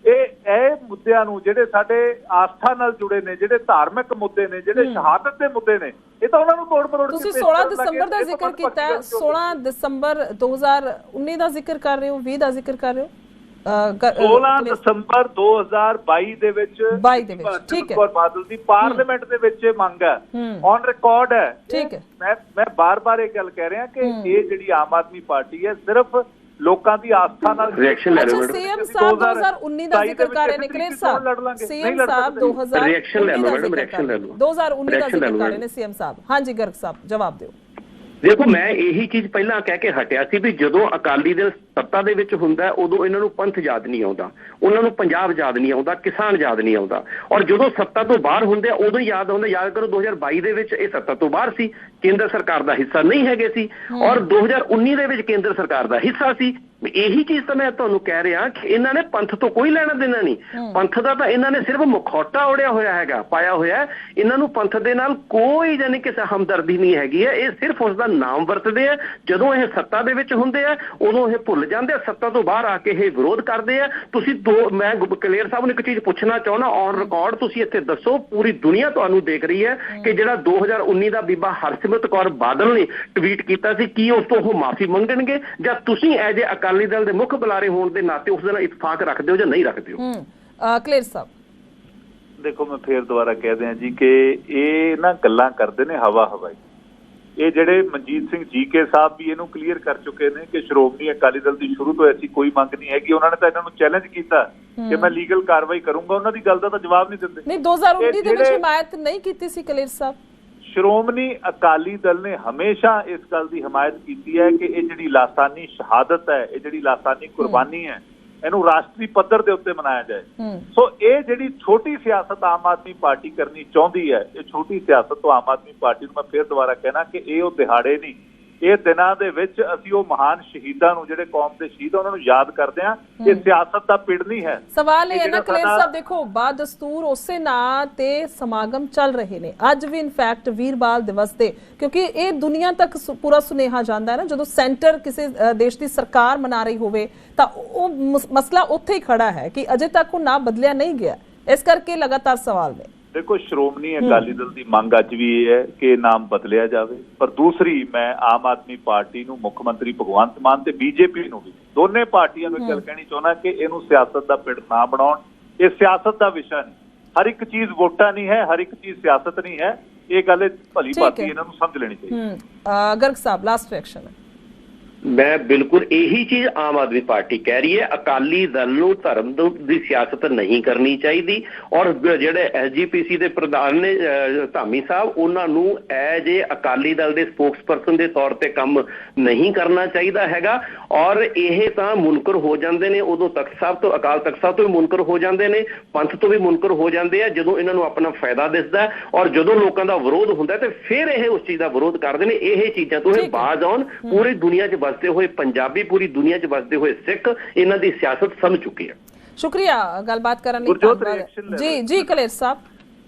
ਇਹ ਇਹ ਮੁੱਦਿਆਂ ਨੂੰ ਜਿਹੜੇ ਸਾਡੇ ਆਸਥਾ ਨਾਲ ਜੁੜੇ ਨੇ ਜਿਹੜੇ ਧਾਰਮਿਕ ਮੁੱਦੇ ਨੇ ਜਿਹੜੇ ਸ਼ਹਾਦਤ ਦੇ ਮੁੱਦੇ ਨੇ ਇਹ ਤਾਂ ਉਹਨਾਂ ਨੂੰ ਤੋੜ ਮਰੋੜ ਕੇ ਤੁਸੀਂ ਪੇਸ਼ 16 ਕਰਨ ਲੱਗੇ ਦਸੰਬਰ ਦਾ ਜ਼ਿਕਰ ਕੀਤਾ ਹੈ। ਗੱਲ ਕਿਉਂ? 16 ਦਸੰਬਰ 2019 ਦਾ ਜ਼ਿਕਰ ਕਰ ਰਹੇ ਹੋ 20 ਦਾ ਜ਼ਿਕਰ ਕਰ ਰਹੇ ਹੋ? 16 ਕਲੇਰ- ਦਸੰਬਰ 2022 ਦੇ ਵਿੱਚ 22 ਦੇ ਵਿੱਚ, ਠੀਕ ਹੈ। ਬਾਦਲ ਦੀ ਪਾਰਲੀਮੈਂਟ ਦੇ ਵਿੱਚ ਇਹ ਮੰਗ ਹੈ। ਔਨ ਰਿਕਾਰਡ ਹੈ ਠੀਕ ਹੈ। ਮੈਂ ਮੈਂ ਬਾਰ-ਬਾਰ ਇਹ ਗੱਲ ਕਹਿ ਰਿਹਾ ਕਿ ਇਹ ਜਿਹੜੀ ਆਮ ਆਦਮੀ ਪਾਰਟੀ ਹੈ ਸਿਰਫ ਲੋਕਾਂ ਦੀ ਆਸਥਾ ਨਾਲ Reaction ਲੈ ਲਓ ਮੈਡਮ। ਸੀਐਮ ਸਾਹਿਬ 2027 2019 ਦਾ ਜ਼ਿਕਰ ਕਰ ਰਹੇ ਨੇ ਕਲੇਰ ਸਾਹਿਬ ਸੀਐਮ ਸਾਹਿਬ ਸਕਦੇ। 2019 Reaction ਲੈ ਲਓ ਦਾ ਮੈਡਮ, ਰਹੇ ਲੈ ਲਓ। 2019 ਦਾ ਜ਼ਿਕਰ ਕਰ ਰਹੇ ਨੇ ਸੀਐਮ ਸਾਹਿਬ ਹਾਂਜੀ ਗਰਗ ਸਾਹਿਬ ਜਵਾਬ ਦਿਓ ਦੇਖੋ ਮੈਂ ਇਹੀ ਚੀਜ਼ ਪਹਿਲਾਂ ਕਹਿ ਕੇ ਹਟਿਆ ਸੀ ਵੀ ਜਦੋਂ ਅਕਾਲੀ ਦਲ ਸੱਤਾ ਦੇ ਵਿੱਚ ਹੁੰਦਾ ਉਦੋਂ ਇਹਨਾਂ ਨੂੰ ਪੰਥ ਯਾਦ ਨਹੀਂ ਆਉਂਦਾ। ਉਹਨਾਂ ਨੂੰ ਪੰਜਾਬ ਯਾਦ ਨਹੀਂ ਆਉਂਦਾ ਕਿਸਾਨ ਯਾਦ ਨਹੀਂ ਆਉਂਦਾ। ਔਰ ਜਦੋਂ ਸੱਤਾ ਤੋਂ ਬਾਹਰ ਹੁੰਦੇ ਆ ਉਦੋਂ ਯਾਦ ਆਉਂਦਾ ਯਾਦ ਕਰੋ 2022 ਦੇ ਵਿੱਚ ਇਹ ਸੱਤਾ ਤੋਂ ਬਾਹਰ ਸੀ। ਕੇਂਦਰ ਸਰਕਾਰ ਦਾ ਹਿੱਸਾ ਨਹੀਂ ਹੈਗੇ ਸੀ। ਔਰ 2019 ਦੇ ਵਿੱਚ ਕੇਂਦਰ ਸਰਕਾਰ ਦਾ ਹਿੱਸਾ ਸੀ। ਇਹੀ ਚੀਜ਼ ਤਾਂ ਮੈਂ ਤੁਹਾਨੂੰ ਕਹਿ ਰਿਹਾ ਕਿ ਇਹਨਾਂ ਨੇ ਪੰਥ ਤੋਂ ਕੋਈ ਲੈਣਾ ਦੇਣਾ ਨਹੀਂ। ਪੰਥ ਦਾ ਤਾਂ ਇਹਨਾਂ ਨੇ ਸਿਰਫ ਮੁਖੌਟਾ oੜਿਆ ਹੋਇਆ ਹੈਗਾ ਪਾਇਆ ਹੋਇਆ। ਇਹਨਾਂ ਨੂੰ ਪੰਥ ਦੇ ਨਾਲ ਕੋਈ ਜਾਨੀ ਕਿਸੇ ਹਮਦਰਦੀ ਨਹੀਂ ਹੈਗੀ ਹੈ। ਇਹ ਸਿਰਫ ਉਸ ਦਾ ਨਾਮ ਵਰਤਦੇ ਆ। ਜਦੋਂ ਇਹ ਸੱਤਾ ਦੇ ਵਿੱਚ ਹੁੰਦੇ ਆ ਉਦੋਂ ਇਹ ਭੁੱਲ ਜਾਂਦੇ ਆ। ਸੱਤਾ ਤੋਂ ਬਾਹਰ ਆ ਕੇ ਇਹ ਵਿਰੋਧ ਕਰਦੇ ਆ। ਤੁਸੀਂ ਦੋ ਮੈਂ ਕਲੇਰ ਸਾਹਿਬ ਨੂੰ ਇੱਕ ਚੀਜ਼ ਪੁੱਛਣਾ ਚਾਹੁੰਦਾ ਔਨ ਰਿਕਾਰਡ ਤੁਸੀਂ ਇੱਥੇ ਦੱਸੋ ਪੂਰੀ ਦੁਨੀਆ ਤੁਹਾਨੂੰ ਦੇਖ ਰਹੀ ਹੈ ਕਿ ਜਿਹੜਾ 2019 ਦਾ ਬੀਬਾ ਹਰਸਿਮਰਤ ਕੌਰ ਬਾਦਲ ਨੇ ਟਵੀਟ ਕੀਤਾ ਸੀ ਕੀ ਉਸ ਤੋਂ ਉਹ ਮਾਫੀ ਮੰਗਣਗੇ? ਜਾਂ ਤੁਸੀਂ ਐਜ ਏ ਅਕਾਲੀ ਦਲ ਦੇ ਮੁੱਖ ਬੁਲਾਰੇ ਹੋਣ ਦੇ ਨਾਤੇ ਉਸ ਦੇ ਨਾਲ ਇਤਫਾਕ ਰੱਖਦੇ ਹੋ ਜਾਂ ਨਹੀਂ ਰੱਖਦੇ ਹੋ? ਹੂੰ ਕਲੇਰ ਸਾਹਿਬ। ਦੇਖੋ ਮੈਂ ਫੇਰ ਦੁਬਾਰਾ ਕਹਿ ਦਿਆਂ ਜੀ ਕਿ ਇਹ ਨਾ ਗੱਲਾਂ ਕਰਦੇ ਨੇ ਹਵਾ ਹਵਾਈ ਇਹ ਜਿਹੜੇ ਮਨਜੀਤ ਸਿੰਘ ਜੀਕੇ ਸਾਹਿਬ ਵੀ ਇਹਨੂੰ ਕਲੀਅਰ ਕਰ ਚੁੱਕੇ ਨੇ ਕਿ ਸ਼੍ਰੋਮਣੀ ਅਕਾਲੀ ਦਲ ਦੀ ਸ਼ੁਰੂ ਤੋਂ ਐਸੀ ਕੋਈ ਮੰਗ ਨਹੀਂ ਹੈਗੀ। ਉਹਨਾਂ ਨੇ ਤਾਂ ਇਹਨਾਂ ਨੂੰ ਚੈਲੰਜ ਕੀਤਾ ਕਿ ਮੈਂ ਲੀਗਲ ਕਾਰਵਾਈ ਕਰੂੰਗਾ। ਉਹਨਾਂ ਦੀ ਗੱਲ ਦਾ ਤਾਂ ਜਵਾਬ ਨਹੀਂ ਦਿੰਦੇ। ਨਹੀਂ 2019 ਦੇ ਵਿੱਚ ਹਮਾਇਤ ਨਹੀਂ ਕੀਤੀ ਸੀ ਕਲੇਰ ਸਾਹਿਬ। ਸ਼੍ਰੋਮਣੀ ਅਕਾਲੀ ਦਲ ਨੇ ਹਮੇਸ਼ਾ ਇਸ ਗੱਲ ਦੀ ਹਮਾਇਤ ਕੀਤੀ ਹੈ ਕਿ ਇਹ ਜਿਹੜੀ ਲਾਸਾਨੀ ਸ਼ਹਾਦਤ ਹੈ ਇਹ ਜਿਹੜੀ ਲਾਸਾਨੀ ਕੁਰਬਾਨੀ ਹੈ ਇਹਨੂੰ ਰਾਸ਼ਟਰੀ ਪੱਧਰ ਦੇ ਉੱਤੇ ਮਨਾਇਆ ਜਾਏ। ਸੋ ਇਹ ਜਿਹੜੀ ਛੋਟੀ ਸਿਆਸਤ ਆਮ ਆਦਮੀ ਪਾਰਟੀ ਕਰਨੀ ਚਾਹੁੰਦੀ ਹੈ ਇਹ ਛੋਟੀ ਸਿਆਸਤ ਤੋਂ ਆਮ ਆਦਮੀ ਪਾਰਟੀ ਨੂੰ ਮੈਂ ਫਿਰ ਦੁਬਾਰਾ ਕਹਿਣਾ ਕਿ ਇਹ ਉਹ ਦਿਹਾੜੇ ਨਹੀਂ ਇਹ ਦਿਨਾਂ ਦੇ ਵਿੱਚ ਅਸੀਂ ਉਹ ਮਹਾਨ ਸ਼ਹੀਦਾਂ ਨੂੰ ਜਿਹੜੇ ਕੌਮ ਦੇ ਸ਼ਹੀਦ ਆ, ਉਹਨਾਂ ਨੂੰ ਯਾਦ ਕਰਦੇ ਹਾਂ। ਇਹ ਸਿਆਸਤ ਦਾ ਪਿੜ ਨਹੀਂ ਹੈ। ਸਵਾਲ ਇਹ ਹੈ ਨਾ ਕਲੇਰ ਸਾਹਿਬ ਦੇਖੋ ਬਾ ਦਸਤੂਰ ਉਸੇ ਨਾਂ ਤੇ ਸਮਾਗਮ ਚੱਲ ਰਹੇ ਨੇ। ਅੱਜ ਵੀ ਇਨਫੈਕਟ ਵੀਰਬਾਲ ਦਿਵਸ ਤੇ ਕਿਉਂਕਿ ਇਹ ਦੁਨੀਆ ਤੱਕ ਪੂਰਾ ਸੁਨੇਹਾ ਜਾਂਦਾ ਹੈ ਨਾ ਜਦੋਂ ਸੈਂਟਰ ਕਿਸੇ ਦੇਸ਼ ਦੀ ਸਰਕਾਰ ਮਨਾ ਰਹੀ ਹੋਵੇ ਤਾਂ ਉਹ ਮਸ- ਮਸਲਾ ਉੱਥੇ ਹੀ ਖੜਾ ਹੈ ਕਿ ਅਜੇ ਤੱਕ ਉਹ ਨਾ ਬਦਲਿਆ ਨਹੀਂ ਗਿਆ। ਇਸ ਕਰਕੇ ਲਗਾਤਾਰ ਸਵਾਲ ਨੇ। ਦੇਖੋ ਸ਼੍ਰੋਮਣੀ ਅਕਾਲੀ ਦਲ ਦੀ ਮੰਗ ਅੱਜ ਵੀ ਇਹ ਹੈ ਕਿ ਨਾਮ ਬਦਲਿਆ ਜਾਵੇ। ਪਰ ਦੂਸਰੀ ਮੈਂ ਆਮ ਆਦਮੀ ਪਾਰਟੀ ਨੂੰ ਮੁੱਖ ਮੰਤਰੀ ਭਗਵੰਤ ਮਾਨ ਤੇ ਬੀਜੇਪੀ ਨੂੰ ਵੀ ਦੋਨੇ ਪਾਰਟੀਆਂ ਨੂੰ ਗੱਲ ਕਹਿਣੀ ਚਾਹੁੰਦਾ ਕਿ ਇਹਨੂੰ ਸਿਆਸਤ ਦਾ ਪਿੜ ਨਾ ਬਣਾਉਣ। ਇਹ ਸਿਆਸਤ ਦਾ ਵਿਸ਼ਾ ਨਹੀਂ। ਹਰ ਇੱਕ ਚੀਜ਼ ਵੋਟਾਂ ਨਹੀਂ ਹੈ ਹਰ ਇੱਕ ਚੀਜ਼ ਸਿਆਸਤ ਨਹੀਂ ਹੈ। ਇਹ ਗੱਲ ਇਹ ਭਲੀ ਭਾਂਤੀ ਹੈ। ਇਹਨਾਂ ਨੂੰ ਸਮਝ ਲੈਣੀ ਚਾਹੀਦੀ ਹੂੰ। ਗਰਗ ਸਾਹਿਬ ਲਾਸਟ ਰਿਐਕਸ਼ਨ ਮੈਂ ਬਿਲਕੁਲ ਇਹੀ ਚੀਜ਼ ਆਮ ਆਦਮੀ ਪਾਰਟੀ ਕਹਿ ਰਹੀ ਹੈ ਅਕਾਲੀ ਦਲ ਨੂੰ ਧਰਮ ਦੋ- ਸਿਆਸਤ ਨਹੀਂ ਕਰਨੀ ਚਾਹੀਦੀ ਔਰ ਜਿਹੜੇ ਐਸਜੀਪੀਸੀ ਦੇ ਪ੍ਰਧਾਨ ਨੇ ਧਾਮੀ ਸਾਹਿਬ ਉਹਨਾਂ ਨੂੰ ਐਜ ਏ ਅਕਾਲੀ ਦਲ ਦੇ ਸਪੋਕਸਪਰਸਨ ਦੇ ਤੌਰ ਤੇ ਕੰਮ ਨਹੀਂ ਕਰਨਾ ਚਾਹੀਦਾ ਹੈਗਾ ਔਰ ਇਹ ਤਾਂ ਮੁਨਕਰ ਹੋ ਜਾਂਦੇ ਨੇ ਉਦੋਂ ਤਖਤ ਸਾਹਿਬ ਤੋਂ ਅਕਾਲ ਤਖਤ ਸਾਹਿਬ ਤੋਂ ਵੀ ਮੁਨਕਰ ਹੋ ਜਾਂਦੇ ਨੇ ਪੰਥ ਤੋਂ ਵੀ ਮੁਨਕਰ ਹੋ ਜਾਂਦੇ ਆ ਜਦੋਂ ਇਹਨਾਂ ਨੂੰ ਆਪਣਾ ਫਾਇਦਾ ਦਿਸਦਾ ਔਰ ਜਦੋਂ ਲੋਕਾਂ ਦਾ ਵਿਰੋਧ ਹੁੰਦਾ ਤੇ ਫਿਰ ਇਹ ਉਸ ਚੀਜ਼ ਦਾ ਵਿਰੋਧ ਕਰਦੇ ਨੇ ਇਹ ਚੀਜ਼ਾਂ ਤੋਂ ਇਹ। ਬਾਜ਼ ਆਉਣ ਪੂਰੀ ਦੁਨੀਆ 'ਚ ਵਸਦੇ ਹੋਏ ਪੰਜਾਬੀ ਪੂਰੀ ਦੁਨੀਆ 'ਚ ਵਸਦੇ ਹੋਏ ਸਿੱਖ ਇਹਨਾਂ ਦੀ ਸਿਆਸਤ ਸਮਝ ਚੁੱਕੇ ਆ ਸ਼ੁਕਰੀਆ ਗੱਲਬਾਤ ਕਰਨ ਲਈ ਧੰਨਵਾਦ। ਜੀ। ਜੀ ਕਲੇਰ ਸਾਹਿਬ।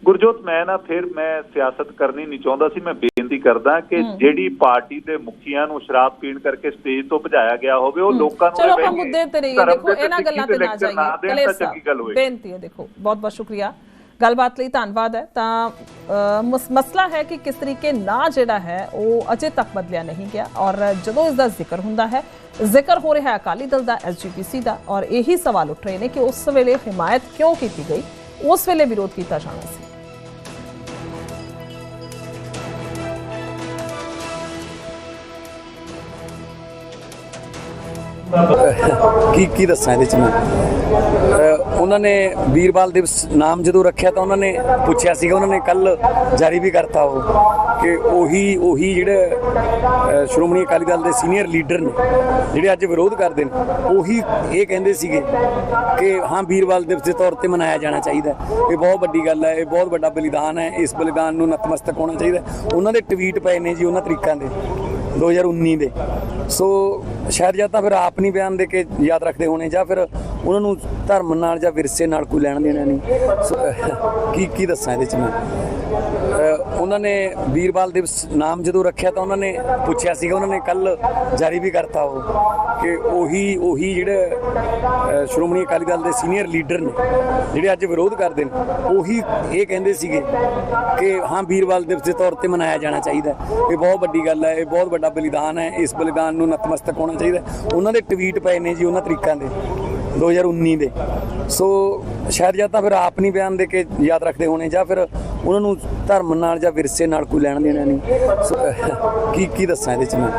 ਗੁਰਜੋਤ ਮੈਂ ਨਾ ਫਿਰ ਮੈਂ ਸਿਆਸਤ ਕਰਨੀ ਨਹੀਂ ਚਾਹੁੰਦਾ ਸੀ ਮੈਂ ਬੇਨਤੀ ਕਰਦਾ ਕਿ ਜਿਹੜੀ ਪਾਰਟੀ ਦੇ ਮੁਖੀਆਂ ਨੂੰ ਸ਼ਰਾਬ ਪੀਣ ਕਰਕੇ ਸਟੇਜ ਤੋਂ ਭਜਾਇਆ ਗਿਆ ਹੋਵੇ ਉਹ ਲੋਕਾਂ ਨੂੰ ਚਲੋ ਆਪਾਂ ਮੁੱਦੇ ਤੇ ਰਹੀਏ। ਦੇਖੋ ਇਹਨਾਂ ਗੱਲਾਂ ਤੇ ਨਾ ਜਾਈਏ। ਕਲੇਰ ਸਾਹਿਬ ਬੇਨਤੀ ਹੈ ਦੇਖੋ ਬਹੁਤ ਬਹੁਤ ਸ਼ੁਕਰੀਆ। ਗੱਲਬਾਤ ਲਈ ਧੰਨਵਾਦ ਹੈ। ਤਾਂ ਮਸਲਾ ਹੈ ਕਿ ਕਿਸ ਤਰੀਕੇ ਨਾ ਜਿਹੜਾ ਹੈ, ਉਹ ਅਜੇ ਤੱਕ ਬਦਲਿਆ ਨਹੀਂ ਗਿਆ ਔਰ ਜਦੋਂ ਇਸ ਦਾ ਜ਼ਿਕਰ ਹੁੰਦਾ ਹੈ, ਜ਼ਿਕਰ ਹੋ ਰਿਹਾ ਹੈ ਅਕਾਲੀ ਦਲ ਦਾ ਐਸਜੀਪੀਸੀ ਦਾ ਔਰ ਇਹੀ ਸਵਾਲ ਉੱਠ ਰਹੇ ਨੇ ਕਿ ਉਸ ਵੇਲੇ ਹਮਾਇਤ ਕਿਉਂ ਕੀਤੀ ਗਈ? ਉਸ ਵੇਲੇ ਵਿਰੋਧ ਕੀਤਾ ਜਾਣਾ ਸੀ। ਕੀ ਕੀ ਦੱਸਾਂ ਇਹਦੇ ਚ ਮੈਂ? ਉਹਨਾਂ ਨੇ ਵੀਰਬਾਲ ਦਿਵਸ ਨਾਮ ਜਦੋਂ ਰੱਖਿਆ ਤਾਂ ਉਹਨਾਂ ਨੇ ਪੁੱਛਿਆ ਸੀਗਾ, ਉਹਨਾਂ ਨੇ ਕੱਲ ਜਾਰੀ ਵੀ ਕਰਤਾ ਉਹ, ਕਿ ਉਹੀ ਉਹੀ ਜਿਹੜੇ ਸ਼੍ਰੋਮਣੀ ਅਕਾਲੀ ਦਲ ਦੇ ਸੀਨੀਅਰ ਲੀਡਰ ਨੇ, ਜਿਹੜੇ ਅੱਜ ਵਿਰੋਧ ਕਰਦੇ ਨੇ, ਉਹੀ ਇਹ ਕਹਿੰਦੇ ਸੀਗੇ ਕਿ ਹਾਂ, ਵੀਰਬਾਲ ਦਿਵਸ ਦੇ ਤੌਰ ਤੇ ਮਨਾਇਆ ਜਾਣਾ ਚਾਹੀਦਾ ਇਹ ਬਹੁਤ ਵੱਡੀ ਗੱਲ ਹੈ, ਇਹ ਬਹੁਤ ਵੱਡਾ ਬਲੀਦਾਨ ਹੈ, ਇਸ ਬਲੀਦਾਨ ਨੂੰ ਨਤਮਸਤਕ ਹੋਣਾ ਚਾਹੀਦਾ ਉਹਨਾਂ ਦੇ ਟਵੀਟ ਪਏ ਨੇ ਜੀ, ਉਹਨਾਂ ਤਰੀਕਾਂ ਦੇ 2019 ਦੇ। ਸੋ ਸ਼ਾਇਦ ਜਾਂ ਤਾਂ ਫਿਰ ਆਪ ਨਹੀਂ ਬਿਆਨ ਦੇ ਕੇ ਯਾਦ ਰੱਖਦੇ ਹੋਣੇ ਜਾਂ ਫਿਰ ਉਹਨਾਂ ਨੂੰ ਧਰਮ ਨਾਲ ਜਾਂ ਵਿਰਸੇ ਨਾਲ ਕੋਈ ਲੈਣ ਦੇਣਾ ਨਹੀਂ। ਸੋ, ਕੀ ਕੀ ਦੱਸਾਂ ਇਹਦੇ ਚ ਮੈਂ? ਉਹਨਾਂ ਨੇ ਵੀਰਵਾਲ ਦਿਵਸ ਨਾਮ ਜਦੋਂ ਰੱਖਿਆ ਤਾਂ ਉਹਨਾਂ ਨੇ ਪੁੱਛਿਆ ਸੀਗਾ ਉਹਨਾਂ ਨੇ ਕੱਲ ਜਾਰੀ ਵੀ ਕਰਤਾ ਉਹ ਕਿ ਉਹੀ ਉਹੀ ਜਿਹੜੇ ਸ਼੍ਰੋਮਣੀ ਅਕਾਲੀ ਦਲ ਦੇ ਸੀਨੀਅਰ ਲੀਡਰ ਨੇ ਜਿਹੜੇ ਅੱਜ ਵਿਰੋਧ ਕਰਦੇ ਨੇ ਉਹੀ ਇਹ ਕਹਿੰਦੇ ਸੀਗੇ ਕਿ ਹਾਂ ਵੀਰਵਾਲ ਦਿਵਸ ਦੇ ਤੌਰ ਤੇ ਮਨਾਇਆ ਜਾਣਾ ਚਾਹੀਦਾ ਇਹ ਬਹੁਤ ਵੱਡੀ ਗੱਲ ਹੈ ਇਹ ਬਹੁਤ ਵੱਡਾ ਬਲੀਦਾਨ ਹੈ ਇਸ ਬਲੀਦਾਨ ਨੂੰ ਨਤਮਸਤਕ ਹੋਣਾ ਚਾਹੀਦਾ। ਉਹਨਾਂ ਦੇ ਟਵੀਟ ਪਏ ਨੇ ਜੀ ਉਹਨਾਂ ਤਰੀਕਾਂ ਦੇ 2019 ਦੇ। ਸੋ ਸ਼ਾਇਦ ਜਾਂ ਤਾਂ ਫਿਰ ਆਪ ਨਹੀਂ ਬਿਆਨ ਦੇ ਕੇ ਯਾਦ ਰੱਖਦੇ ਹੋਣੇ ਜਾਂ ਫਿਰ ਉਹਨਾਂ ਨੂੰ ਧਰਮ ਨਾਲ ਜਾਂ ਵਿਰਸੇ ਨਾਲ ਕੋਈ ਲੈਣ ਦੇਣਾ ਨਹੀਂ। ਸੋ, ਕੀ ਕੀ ਦੱਸਾਂ ਇਹਦੇ ਚ ਮੈਂ?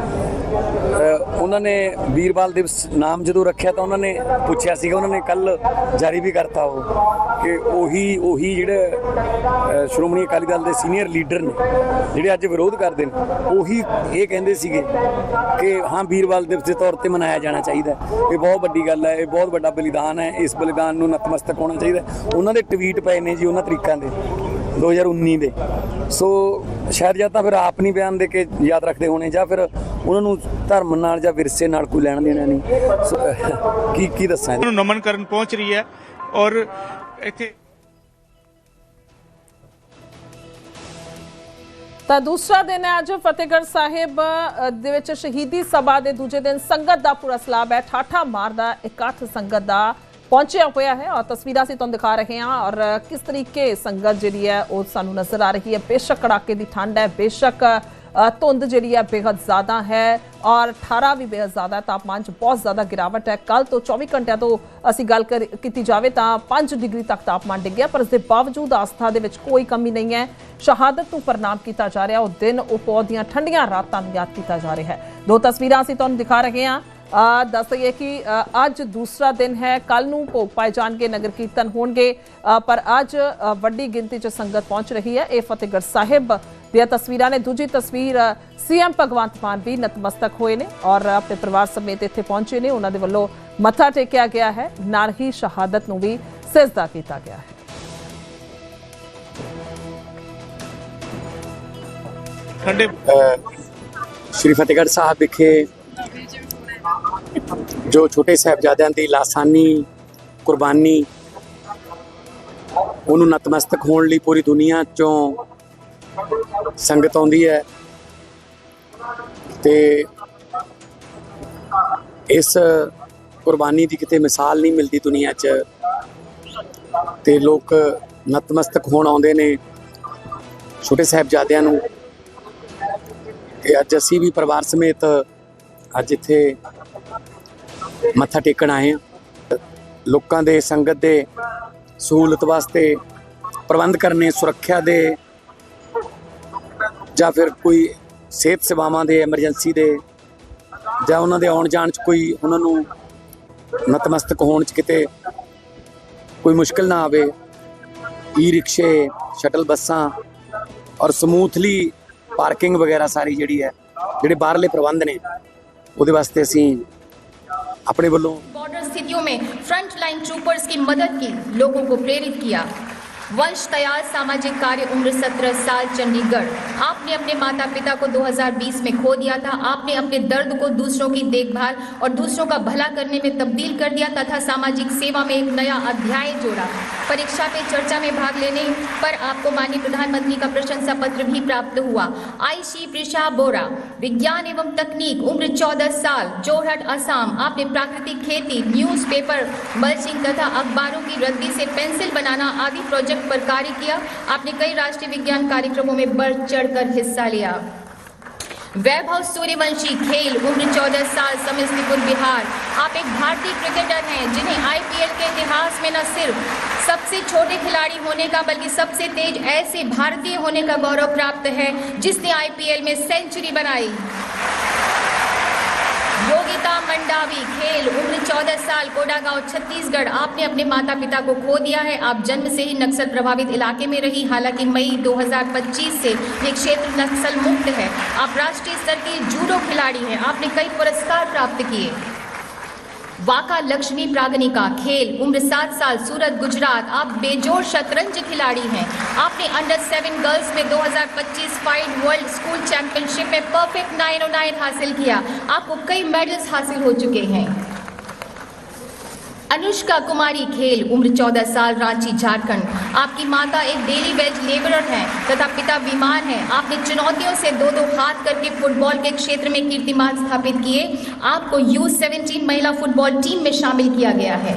ਉਹਨਾਂ ਨੇ ਵੀਰਵਾਲ ਦਿਵਸ ਨਾਮ ਜਦੋਂ ਰੱਖਿਆ ਤਾਂ ਉਹਨਾਂ ਨੇ ਪੁੱਛਿਆ ਸੀਗਾ, ਉਹਨਾਂ ਨੇ ਕੱਲ ਜਾਰੀ ਵੀ ਕਰਤਾ ਉਹ, ਕਿ ਉਹੀ ਉਹੀ ਜਿਹੜੇ ਸ਼੍ਰੋਮਣੀ ਅਕਾਲੀ ਦਲ ਦੇ ਸੀਨੀਅਰ ਲੀਡਰ ਨੇ, ਜਿਹੜੇ ਅੱਜ ਵਿਰੋਧ ਕਰਦੇ ਨੇ, ਉਹੀ ਇਹ ਕਹਿੰਦੇ ਸੀਗੇ ਕਿ ਹਾਂ, ਵੀਰਵਾਲ ਦਿਵਸ ਦੇ ਤੌਰ ਤੇ ਮਨਾਇਆ ਜਾਣਾ ਚਾਹੀਦਾ ਇਹ ਬਹੁਤ ਵੱਡੀ ਗੱਲ ਹੈ, ਇਹ ਬਹੁਤ ਵੱਡਾ ਬਲੀਦਾਨ ਹੈ, ਇਸ ਬਲੀਦਾਨ ਨੂੰ ਨਤਮਸਤਕ ਹੋਣਾ ਚਾਹੀਦਾ ਉਹਨਾਂ ਦੇ ਟਵੀਟ ਪਏ ਨੇ ਜੀ, ਉਹਨਾਂ ਤਰੀਕਾਂ ਦੇ। 2019 ਦੇ। ਸੋ ਸ਼ਾਇਦ ਜਾਂ ਤਾਂ ਫਿਰ ਆਪ ਨਹੀਂ ਬਿਆਨ ਦੇ ਕੇ ਯਾਦ ਰੱਖਦੇ ਹੋਣੇ ਜਾਂ ਫਿਰ ਉਹਨਾਂ ਨੂੰ ਧਰਮ ਨਾਲ ਜਾਂ ਵਿਰਸੇ ਨਾਲ ਕੋਈ ਲੈਣ ਦੇਣਾ ਨਹੀਂ। ਕੀ ਕੀ ਦੱਸਾਂ ਇਹਦੇ? ਨੂੰ ਨਮਨ ਕਰਨ ਪਹੁੰਚ ਰਹੀ ਹੈ ਔਰ ਇੱਥੇ ਤਾਂ ਦੂਸਰਾ ਦਿਨ ਹੈ ਅੱਜ ਫਤਿਹਗੜ੍ਹ ਸਾਹਿਬ ਦੇ ਵਿੱਚ ਸ਼ਹੀਦੀ ਸਭਾ ਦੇ ਦੂਜੇ ਦਿਨ ਸੰਗਤ ਦਾ ਪੂਰਾ ਸਲਾਬ ਹੈ। ਠਾਠਾ ਮਾਰਦਾ ਇਕੱਠ ਸੰਗਤ ਦਾ ਪਹੁੰਚਿਆ ਹੋਇਆ ਹੈ ਔਰ ਤਸਵੀਰਾਂ ਅਸੀਂ ਤੁਹਾਨੂੰ ਦਿਖਾ ਰਹੇ ਹਾਂ ਔਰ ਕਿਸ ਤਰੀਕੇ ਸੰਗਤ ਜਿਹੜੀ ਹੈ ਉਹ ਸਾਨੂੰ ਨਜ਼ਰ ਆ ਰਹੀ ਹੈ। ਬੇਸ਼ੱਕ ਕੜਾਕੇ ਦੀ ਠੰਡ ਹੈ, ਬੇਸ਼ੱਕ ਧੁੰਦ ਜਿਹੜੀ ਹੈ ਬੇहद ਜ਼ਿਆਦਾ ਹੈ ਔਰ 18 ਵੀ ਬੇहद ਜ਼ਿਆਦਾ ਤਾਪਮਾਨ 'ਚ ਬਹੁਤ ਜ਼ਿਆਦਾ ਗਿਰਾਵਟ ਹੈ। ਕੱਲ ਤੋਂ 24 ਘੰਟਿਆਂ ਤੋਂ ਅਸੀਂ ਗੱਲ ਕੀਤੀ ਜਾਵੇ ਤਾਂ 5 ਡਿਗਰੀ ਤੱਕ ਤਾਪਮਾਨ ਡਿੱਗ ਗਿਆ ਪਰ ਇਸ ਦੇ ਬਾਵਜੂਦ ਆਸਥਾ ਦੇ ਵਿੱਚ ਕੋਈ ਕਮੀ ਨਹੀਂ ਹੈ। ਸ਼ਹਾਦਤ ਨੂੰ ਪ੍ਰਣਾਮ ਕੀਤਾ ਜਾ ਰਿਹਾ, ਉਹ ਦਿਨ, ਉਹ ਪੌਦੀਆਂ, ਠੰਡੀਆਂ ਰਾਤਾਂ ਨੂੰ ਯਾਦ ਕੀਤਾ ਜਾ ਰਿਹਾ ਹੈ। ਦੋ ਤਸਵੀਰਾਂ ਅਸੀਂ ਤੁਹਾਨੂੰ ਦਿਖਾ ਰਹੇ ਹਾਂ। ਦੱਸ ਦਈਏ ਕਿ ਅੱਜ ਦੂਸਰਾ ਦਿਨ ਹੈ। ਕੱਲ ਨੂੰ ਭੋਗ ਪਾਏ ਜਾਣਗੇ ਨਗਰ ਕੀਰਤਨ ਹੋਣਗੇ। ਪਰ ਅੱਜ ਵੱਡੀ ਗਿਣਤੀ 'ਚ ਸੰਗਤ ਪਹੁੰਚ ਰਹੀ ਹੈ। ਇਹ ਫਤਿਹਗੜ੍ਹ ਸਾਹਿਬ ਦੀਆਂ ਤਸਵੀਰਾਂ ਨੇ। ਦੂਜੀ ਤਸਵੀਰ ਸੀਐਮ ਭਗਵੰਤ ਮਾਨ ਵੀ ਨਤਮਸਤਕ ਹੋਏ ਨੇ ਔਰ ਆਪਣੇ ਪਰਿਵਾਰ ਸਮੇਤ ਇੱਥੇ ਪਹੁੰਚੇ ਨੇ। ਉਹਨਾਂ ਦੇ ਵੱਲੋਂ ਮੱਥਾ ਟੇਕਿਆ ਗਿਆ ਹੈ। ਨਾਲ ਹੀ ਸ਼ਹਾਦਤ ਨੂੰ ਵੀ ਸਿਜਦਾ ਕੀਤਾ ਗਿਆ ਹੈ। ਠੰਡੇ ਸ਼੍ਰੀ ਫਤਿਹਗੜ੍ਹ ਸਾਹਿਬ ਵਿਖੇ ਜੋ ਛੋਟੇ ਸਾਹਿਬਜ਼ਾਦਿਆਂ ਦੀ ਲਾਸਾਨੀ, ਕੁਰਬਾਨੀ, ਉਹਨੂੰ ਨਤਮਸਤਕ ਹੋਣ ਲਈ ਪੂਰੀ ਦੁਨੀਆ ਚੋਂ ਸੰਗਤ ਆਉਂਦੀ ਹੈ ਤੇ ਇਸ ਕੁਰਬਾਨੀ ਦੀ ਕਿਤੇ ਮਿਸਾਲ ਨਹੀਂ ਮਿਲਦੀ ਦੁਨੀਆ 'ਚ ਤੇ ਲੋਕ ਨਤਮਸਤਕ ਹੋਣ ਆਉਂਦੇ ਨੇ ਛੋਟੇ ਸਾਹਿਬਜ਼ਾਦਿਆਂ ਨੂੰ। ਤੇ ਅੱਜ ਅਸੀਂ ਵੀ ਪਰਿਵਾਰ ਸਮੇਤ ਅੱਜ ਇੱਥੇ ਮੱਥਾ ਟੇਕਣ ਆਏ ਹਾਂ। ਲੋਕਾਂ ਦੇ ਸੰਗਤ ਦੇ ਸਹੂਲਤ ਵਾਸਤੇ ਪ੍ਰਬੰਧ ਕਰਨੇ, ਸੁਰੱਖਿਆ ਦੇ ਜਾਂ ਫਿਰ ਕੋਈ ਸਿਹਤ ਸੇਵਾਵਾਂ ਦੇ, ਐਮਰਜੈਂਸੀ ਦੇ ਜਾਂ ਉਹਨਾਂ ਦੇ ਆਉਣ ਜਾਣ ਚ ਕੋਈ ਉਹਨਾਂ ਨੂੰ ਨਤਮਸਤਕ ਹੋਣ ਚ ਕਿਤੇ ਕੋਈ ਮੁਸ਼ਕਲ ਨਾ ਆਵੇ। ਈ ਰਿਕਸ਼ੇ ਸ਼ਟਲ ਬੱਸਾਂ ਔਰ ਸਮੂਥਲੀ ਪਾਰਕਿੰਗ ਵਗੈਰਾ ਸਾਰੀ ਜਿਹੜੀ ਹੈ, ਜਿਹੜੇ ਬਾਹਰਲੇ ਪ੍ਰਬੰਧ ਨੇ, ਉਹਦੇ ਵਾਸਤੇ ਅਸੀਂ अपने वालों बॉर्डर स्थितियों में फ्रंट लाइन ट्रूपर्स की मदद की, लोगों को प्रेरित किया। वंश तैयार सामाजिक कार्य उम्र 17 साल, चंडीगढ़। आपने अपने माता पिता को 2020 में खो दिया था। आपने अपने दर्द को दूसरों की देखभाल और दूसरों का भला करने में तब्दील कर दिया तथा सामाजिक सेवा में एक नया अध्याय जोड़ा। परीक्षा पे चर्चा में भाग लेने पर आपको माननीय प्रधानमंत्री का प्रशंसा पत्र भी प्राप्त हुआ। आईशी प्रिशा बोरा, विज्ञान एवं तकनीक, उम्र 14 साल जोरहट असम। आपने प्राकृतिक खेती न्यूज़पेपर मल्चिंग तथा अखबारों की रद्दी से पेंसिल बनाना आदि प्रोजेक्ट पर कार्य किया। आपने कई राष्ट्रीय विज्ञान कार्यक्रमों में बढ़ चढ़कर हिस्सा लिया। वैभव सूर्यवंशी खेल, उम्र 14 साल, समस्तीपुर, बिहार। आप एक भारतीय क्रिकेटर हैं, जिन्हें आईपीएल के इतिहास में न सिर्फ़ सबसे छोटे खिलाड़ी होने का, बल्कि सबसे तेज ऐसे भारतीय होने का गौरव प्राप्त है, जिसने आईपीएल में सेंचुरी बनाई। मंडावी खेल, उम्र 14 साल, कोडागांव, छत्तीसगढ़। आपने अपने माता पिता को खो दिया है। आप जन्म से ही नक्सल प्रभावित इलाके में रही। हालाँकि मई 2025 से ये क्षेत्र नक्सल मुक्त है। आप राष्ट्रीय स्तर के जूडो खिलाड़ी हैं। आपने कई पुरस्कार प्राप्त किए। वाका लक्ष्मी प्रागनिका खेल। उम्र सात साल, सूरत, गुजरात। आप बेजोर शतरंज खिलाड़ी हैं। आपने अंडर सेवन गर्ल्स में 2025 फाइट वर्ल्ड स्कूल चैंपियनशिप में परफेक्ट 909 हासिल किया। आपको कई मेडल्स हासिल हो चुके हैं। अनुष्का कुमारी खेल, उम्र 14 साल, रांची, झारखंड। आपकी माता एक डेली वेज लेबरर हैं तथा पिता बीमार हैं। आपने चुनौतियों से दो दो हाथ करके फुटबॉल के क्षेत्र में कीर्तिमान स्थापित किए। आपको यू 17 महिला फुटबॉल टीम में शामिल किया गया है।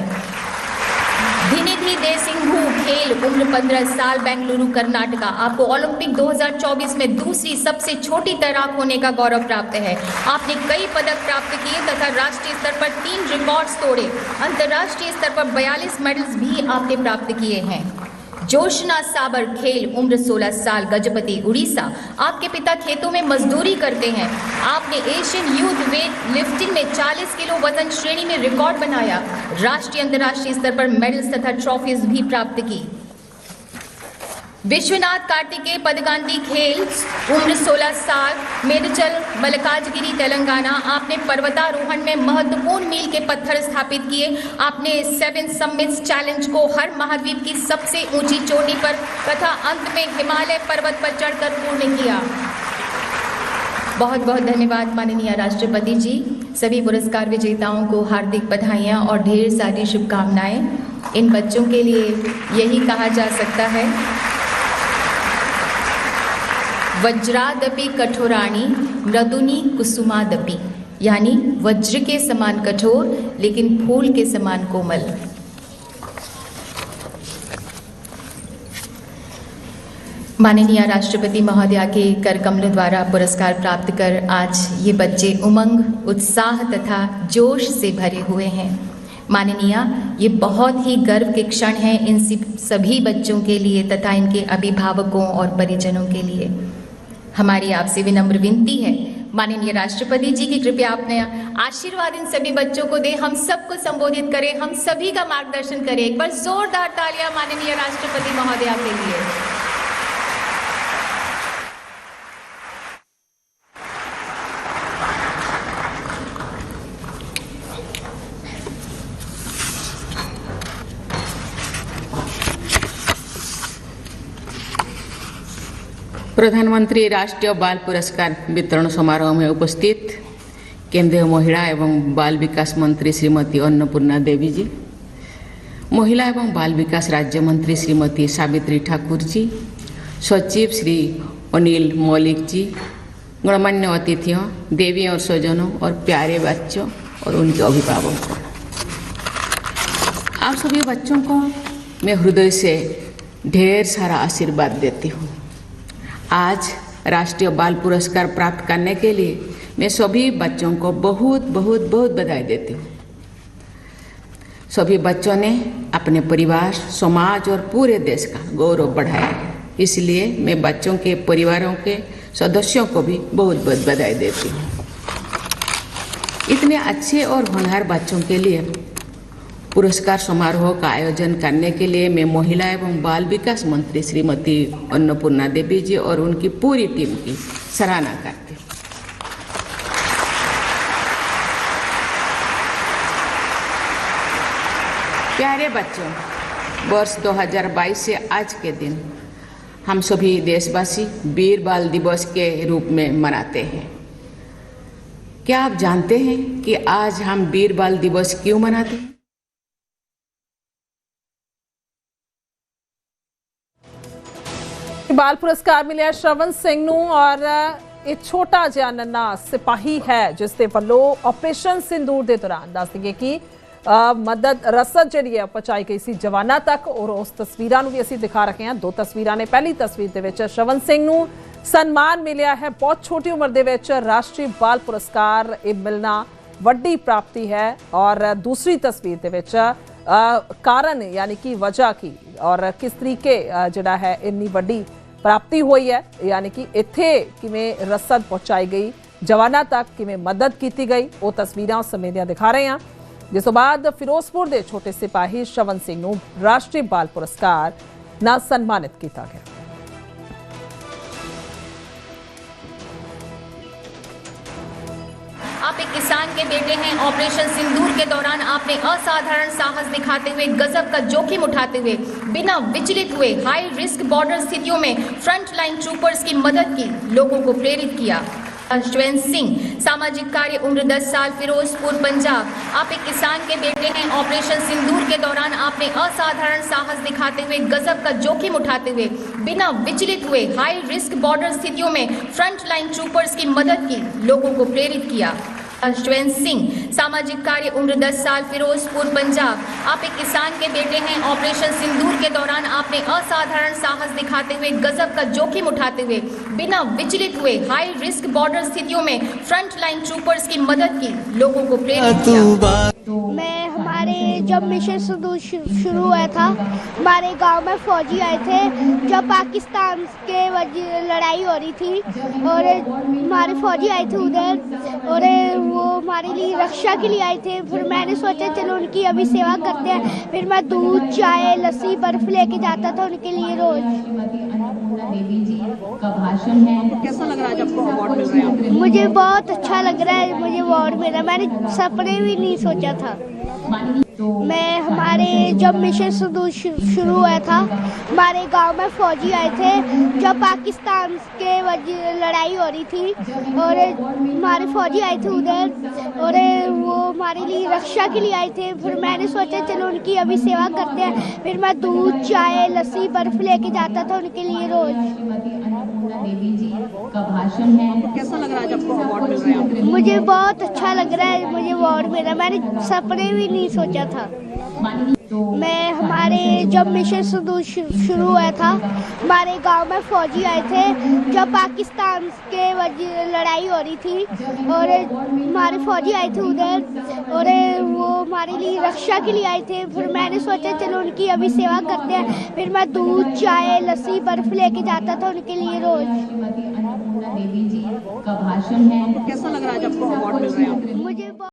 धिनिधि दे सिंघू खेल, उम्र 15 साल, बेंगलुरु, कर्नाटका। आपको ओलंपिक 2024 में दूसरी सबसे छोटी तैराक होने का गौरव प्राप्त है। आपने कई पदक प्राप्त किए तथा राष्ट्रीय स्तर पर तीन रिकॉर्ड्स तोड़े। अंतर्राष्ट्रीय स्तर पर 42 मेडल्स भी आपने प्राप्त किए हैं। जोशना साबर खेल, उम्र 16 साल, गजपति, उड़ीसा। आपके पिता खेतों में मजदूरी करते हैं। आपने एशियन यूथ वेट लिफ्टिंग में 40 किलो वज़न श्रेणी में रिकॉर्ड बनाया। राष्ट्रीय, अंतर्राष्ट्रीय स्तर पर मेडल्स तथा ट्रॉफीज भी प्राप्त की। विश्वनाथ कार्तिकेय पदगांधी खेल, उम्र 16 साल मेडचल मलकाजगिरी तेलंगाना, आपने पर्वतारोहण में महत्वपूर्ण मील के पत्थर स्थापित किए। आपने सेवन समिट्स चैलेंज को हर महाद्वीप की सबसे ऊँची चोटी पर तथा अंत में हिमालय पर्वत पर चढ़कर पूर्ण किया। बहुत बहुत धन्यवाद, माननीय राष्ट्रपति जी। सभी पुरस्कार विजेताओं को हार्दिक बधाइयाँ और ढेर सारी शुभकामनाएँ। इन बच्चों के लिए यही कहा जा सकता है। वज्रादपि कठोराणी, मृदुनी कुसुमादपि। यानी वज्र के समान कठोर, लेकिन फूल के समान कोमल। माननीय राष्ट्रपति महोदया के कर कमल द्वारा पुरस्कार प्राप्त कर आज ये बच्चे उमंग, उत्साह तथा जोश से भरे हुए हैं। माननीय, ये बहुत ही गर्व के क्षण हैं इन सभी बच्चों के लिए तथा इनके अभिभावकों और परिजनों के लिए। हमारी आपसे विनम्र विनती है। माननीय राष्ट्रपति जी की कृपया आपने आशीर्वाद इन सभी बच्चों को दे। हम सबको संबोधित करें, हम सभी का मार्गदर्शन करें। एक बार जोरदार तालियाँ माननीय राष्ट्रपति महोदया के लिए। प्रधानमंत्री राष्ट्रीय बाल पुरस्कार वितरण समारोह में उपस्थित केंद्रीय महिला एवं बाल विकास मंत्री श्रीमती अन्नपूर्णा देवी जी महिला एवं बाल विकास राज्य मंत्री श्रीमती सावित्री ठाकुर जी सचिव श्री अनिल मौलिक जी गणमान्य अतिथियों देवी और स्वजनों और प्यारे बच्चों और उनके अभिभावकों। आप सभी बच्चों को मैं हृदय से ढेर सारा आशीर्वाद देती हूँ। आज राष्ट्रीय बाल पुरस्कार प्राप्त करने के लिए मैं सभी बच्चों को बहुत बहुत बहुत बधाई देती हूँ। सभी बच्चों ने अपने परिवार, समाज और पूरे देश का गौरव बढ़ाया इसलिए मैं बच्चों के, परिवारों के सदस्यों को भी बहुत बहुत बधाई देती हूँ। इतने अच्छे और होनहार बच्चों के लिए पुरस्कार समारोह का आयोजन करने के लिए मैं महिला एवं बाल विकास मंत्री श्रीमती अन्नपूर्णा देवी जी और उनकी पूरी टीम की सराहना करती हूँ। प्यारे बच्चों, वर्ष 2022 से आज के दिन हम सभी देशवासी वीर बाल दिवस के रूप में मनाते हैं। क्या आप जानते हैं कि आज हम वीर बाल दिवस क्यों मनाते हैं? ਬਾਲ ਪੁਰਸਕਾਰ ਮਿਲਿਆ ਸ਼ਰਵਨ ਸਿੰਘ ਨੂੰ ਔਰ ਇਹ ਛੋਟਾ ਜਿਹਾ ਨੰਨਾ ਸਿਪਾਹੀ ਹੈ ਜਿਸ ਦੇ ਵੱਲੋਂ ਆਪਰੇਸ਼ਨ ਸਿੰਦੂਰ ਦੇ ਦੌਰਾਨ ਦੱਸ ਦਈਏ ਕਿ ਅ, ਮਦਦ ਰਸਦ ਜਿਹੜੀ ਹੈ ਪਹੁੰਚਾਈ ਗਈ ਸੀ ਜਵਾਨਾਂ ਤੱਕ ਔਰ ਉਸ ਤਸਵੀਰਾਂ ਨੂੰ ਵੀ ਅਸੀਂ ਦਿਖਾ ਰਹੇ ਹਾਂ। ਦੋ ਤਸਵੀਰਾਂ ਨੇ ਪਹਿਲੀ ਤਸਵੀਰ ਦੇ ਵਿੱਚ ਸ਼ਰਵਨ ਸਿੰਘ ਨੂੰ ਸਨਮਾਨ ਮਿਲਿਆ ਹੈ। ਬਹੁਤ ਛੋਟੀ ਉਮਰ ਦੇ ਵਿੱਚ ਰਾਸ਼ਟਰੀ ਬਾਲ ਪੁਰਸਕਾਰ ਇਹ ਮਿਲਣਾ ਵੱਡੀ ਪ੍ਰਾਪਤੀ ਹੈ ਔਰ ਦੂਸਰੀ ਤਸਵੀਰ ਦੇ ਵਿੱਚ ਕਾਰਨ ਯਾਨੀ ਕਿ ਵਜ੍ਹਾ ਕੀ ਔਰ ਕਿਸ ਤਰੀਕੇ ਜਿਹੜਾ ਹੈ ਇੰਨੀ ਵੱਡੀ ਪ੍ਰਾਪਤੀ ਹੋਈ ਹੈ, ਯਾਨੀ ਕਿ ਇੱਥੇ ਕਿਵੇਂ ਰਸਦ ਪਹੁੰਚਾਈ ਗਈ, ਜਵਾਨਾਂ ਤੱਕ ਕਿਵੇਂ ਮਦਦ ਕੀਤੀ ਗਈ, ਉਹ ਤਸਵੀਰਾਂ ਉਸ ਸਮੇਂ ਦੀਆਂ ਦਿਖਾ ਰਹੇ ਹਾਂ। ਜਿਸ ਤੋਂ ਬਾਅਦ ਫਿਰੋਜ਼ਪੁਰ ਦੇ ਛੋਟੇ ਸਿਪਾਹੀ ਸ਼ਵਨ ਸਿੰਘ ਨੂੰ ਰਾਸ਼ਟਰੀ ਬਾਲ ਪੁਰਸਕਾਰ ਨਾਲ ਸਨਮਾਨਿਤ ਕੀਤਾ ਗਿਆ। के बेटे हैं। ऑपरेशन सिंदूर के दौरान आपने असाधारण साहस दिखाते हुए, गजब का जोखिम उठाते हुए, बिना विचलित हुए हाई रिस्क बॉर्डर स्थितियों में फ्रंट लाइन ट्रूपर्स की मदद की, लोगों को प्रेरित किया। अश्वैन सिंह, सामाजिक कार्य उम्र 10 साल, फिरोजपुर, पंजाब। आप एक किसान के बेटे हैं। ऑपरेशन सिंदूर के दौरान आपने असाधारण साहस दिखाते हुए, गजब का जोखिम उठाते हुए, बिना विचलित हुए हाई रिस्क बॉर्डर स्थितियों में फ्रंट लाइन ट्रूपर्स की मदद की, लोगों को प्रेरित किया। अश्वैन सिंह सामाजिक कार्य उम्र 10 साल फिरोजपुर पंजाब। आप एक किसान के बेटे हैं। ऑपरेशन सिंदूर के दौरान आपने असाधारण साहस दिखाते हुए गजब का जोखिम उठाते हुए बिना विचलित हुए हाई रिस्क बॉर्डर स्थितियों में फ्रंट लाइन ट्रूपर्स की मदद की लोगों को प्रेरित किया। मैं हमारे जब मिशन शुरू हुआ था, हमारे गाँव में फौजी आए थे, जब पाकिस्तान के लड़ाई हो रही थी, और हमारे फौजी आए थे उधर, और वो हमारे लिए रक्षा के लिए आए थे। फिर मैंने सोचा, चलो उनकी अभी सेवा करते हैं। फिर मैं दूध, चाय, लस्सी, बर्फ़ लेके जाता था उनके लिए रोज। कैसा लग रहा है जब आपको अवार्ड मिल रहा है? मुझे बहुत अच्छा लग रहा है मुझे अवार्ड मिला। मैंने सपने भी नहीं सोचा था। मैं हमारे जब मिशन शुरू हुआ था हमारे गाँव में फौजी आए थे जब पाकिस्तान के वज- लड़ाई हो रही थी और हमारे फौजी आए थे उधर और वो हमारे लिए रक्षा के लिए आए थे। फिर मैंने सोचा चलो उनकी अभी सेवा करते हैं। फिर मैं दूध चाय लस्सी बर्फ़ लेके जाता था उनके लिए रोज। कैसा लग रहा है जब आपको अवार्ड मिल रहा है मुझे बहुत अच्छा लग रहा है मुझे अवार्ड मिला मैंने सपने भी नहीं सोचा था मैं हमारे जब मिशन शुरू हुआ था हमारे गाँव में फौजी आए थे जब पाकिस्तान के लड़ाई हो रही थी और हमारे फौजी आए थे उधर और वो हमारे लिए रक्षा के लिए आए थे। फिर मैंने सोचा चलो उनकी अभी सेवा करते हैं। फिर मैं दूध चाय लस्सी बर्फ़ लेके जाता था उनके लिए रोज। कैसा लग रहा है जब आपको अवार्ड मिल रहा है? मुझे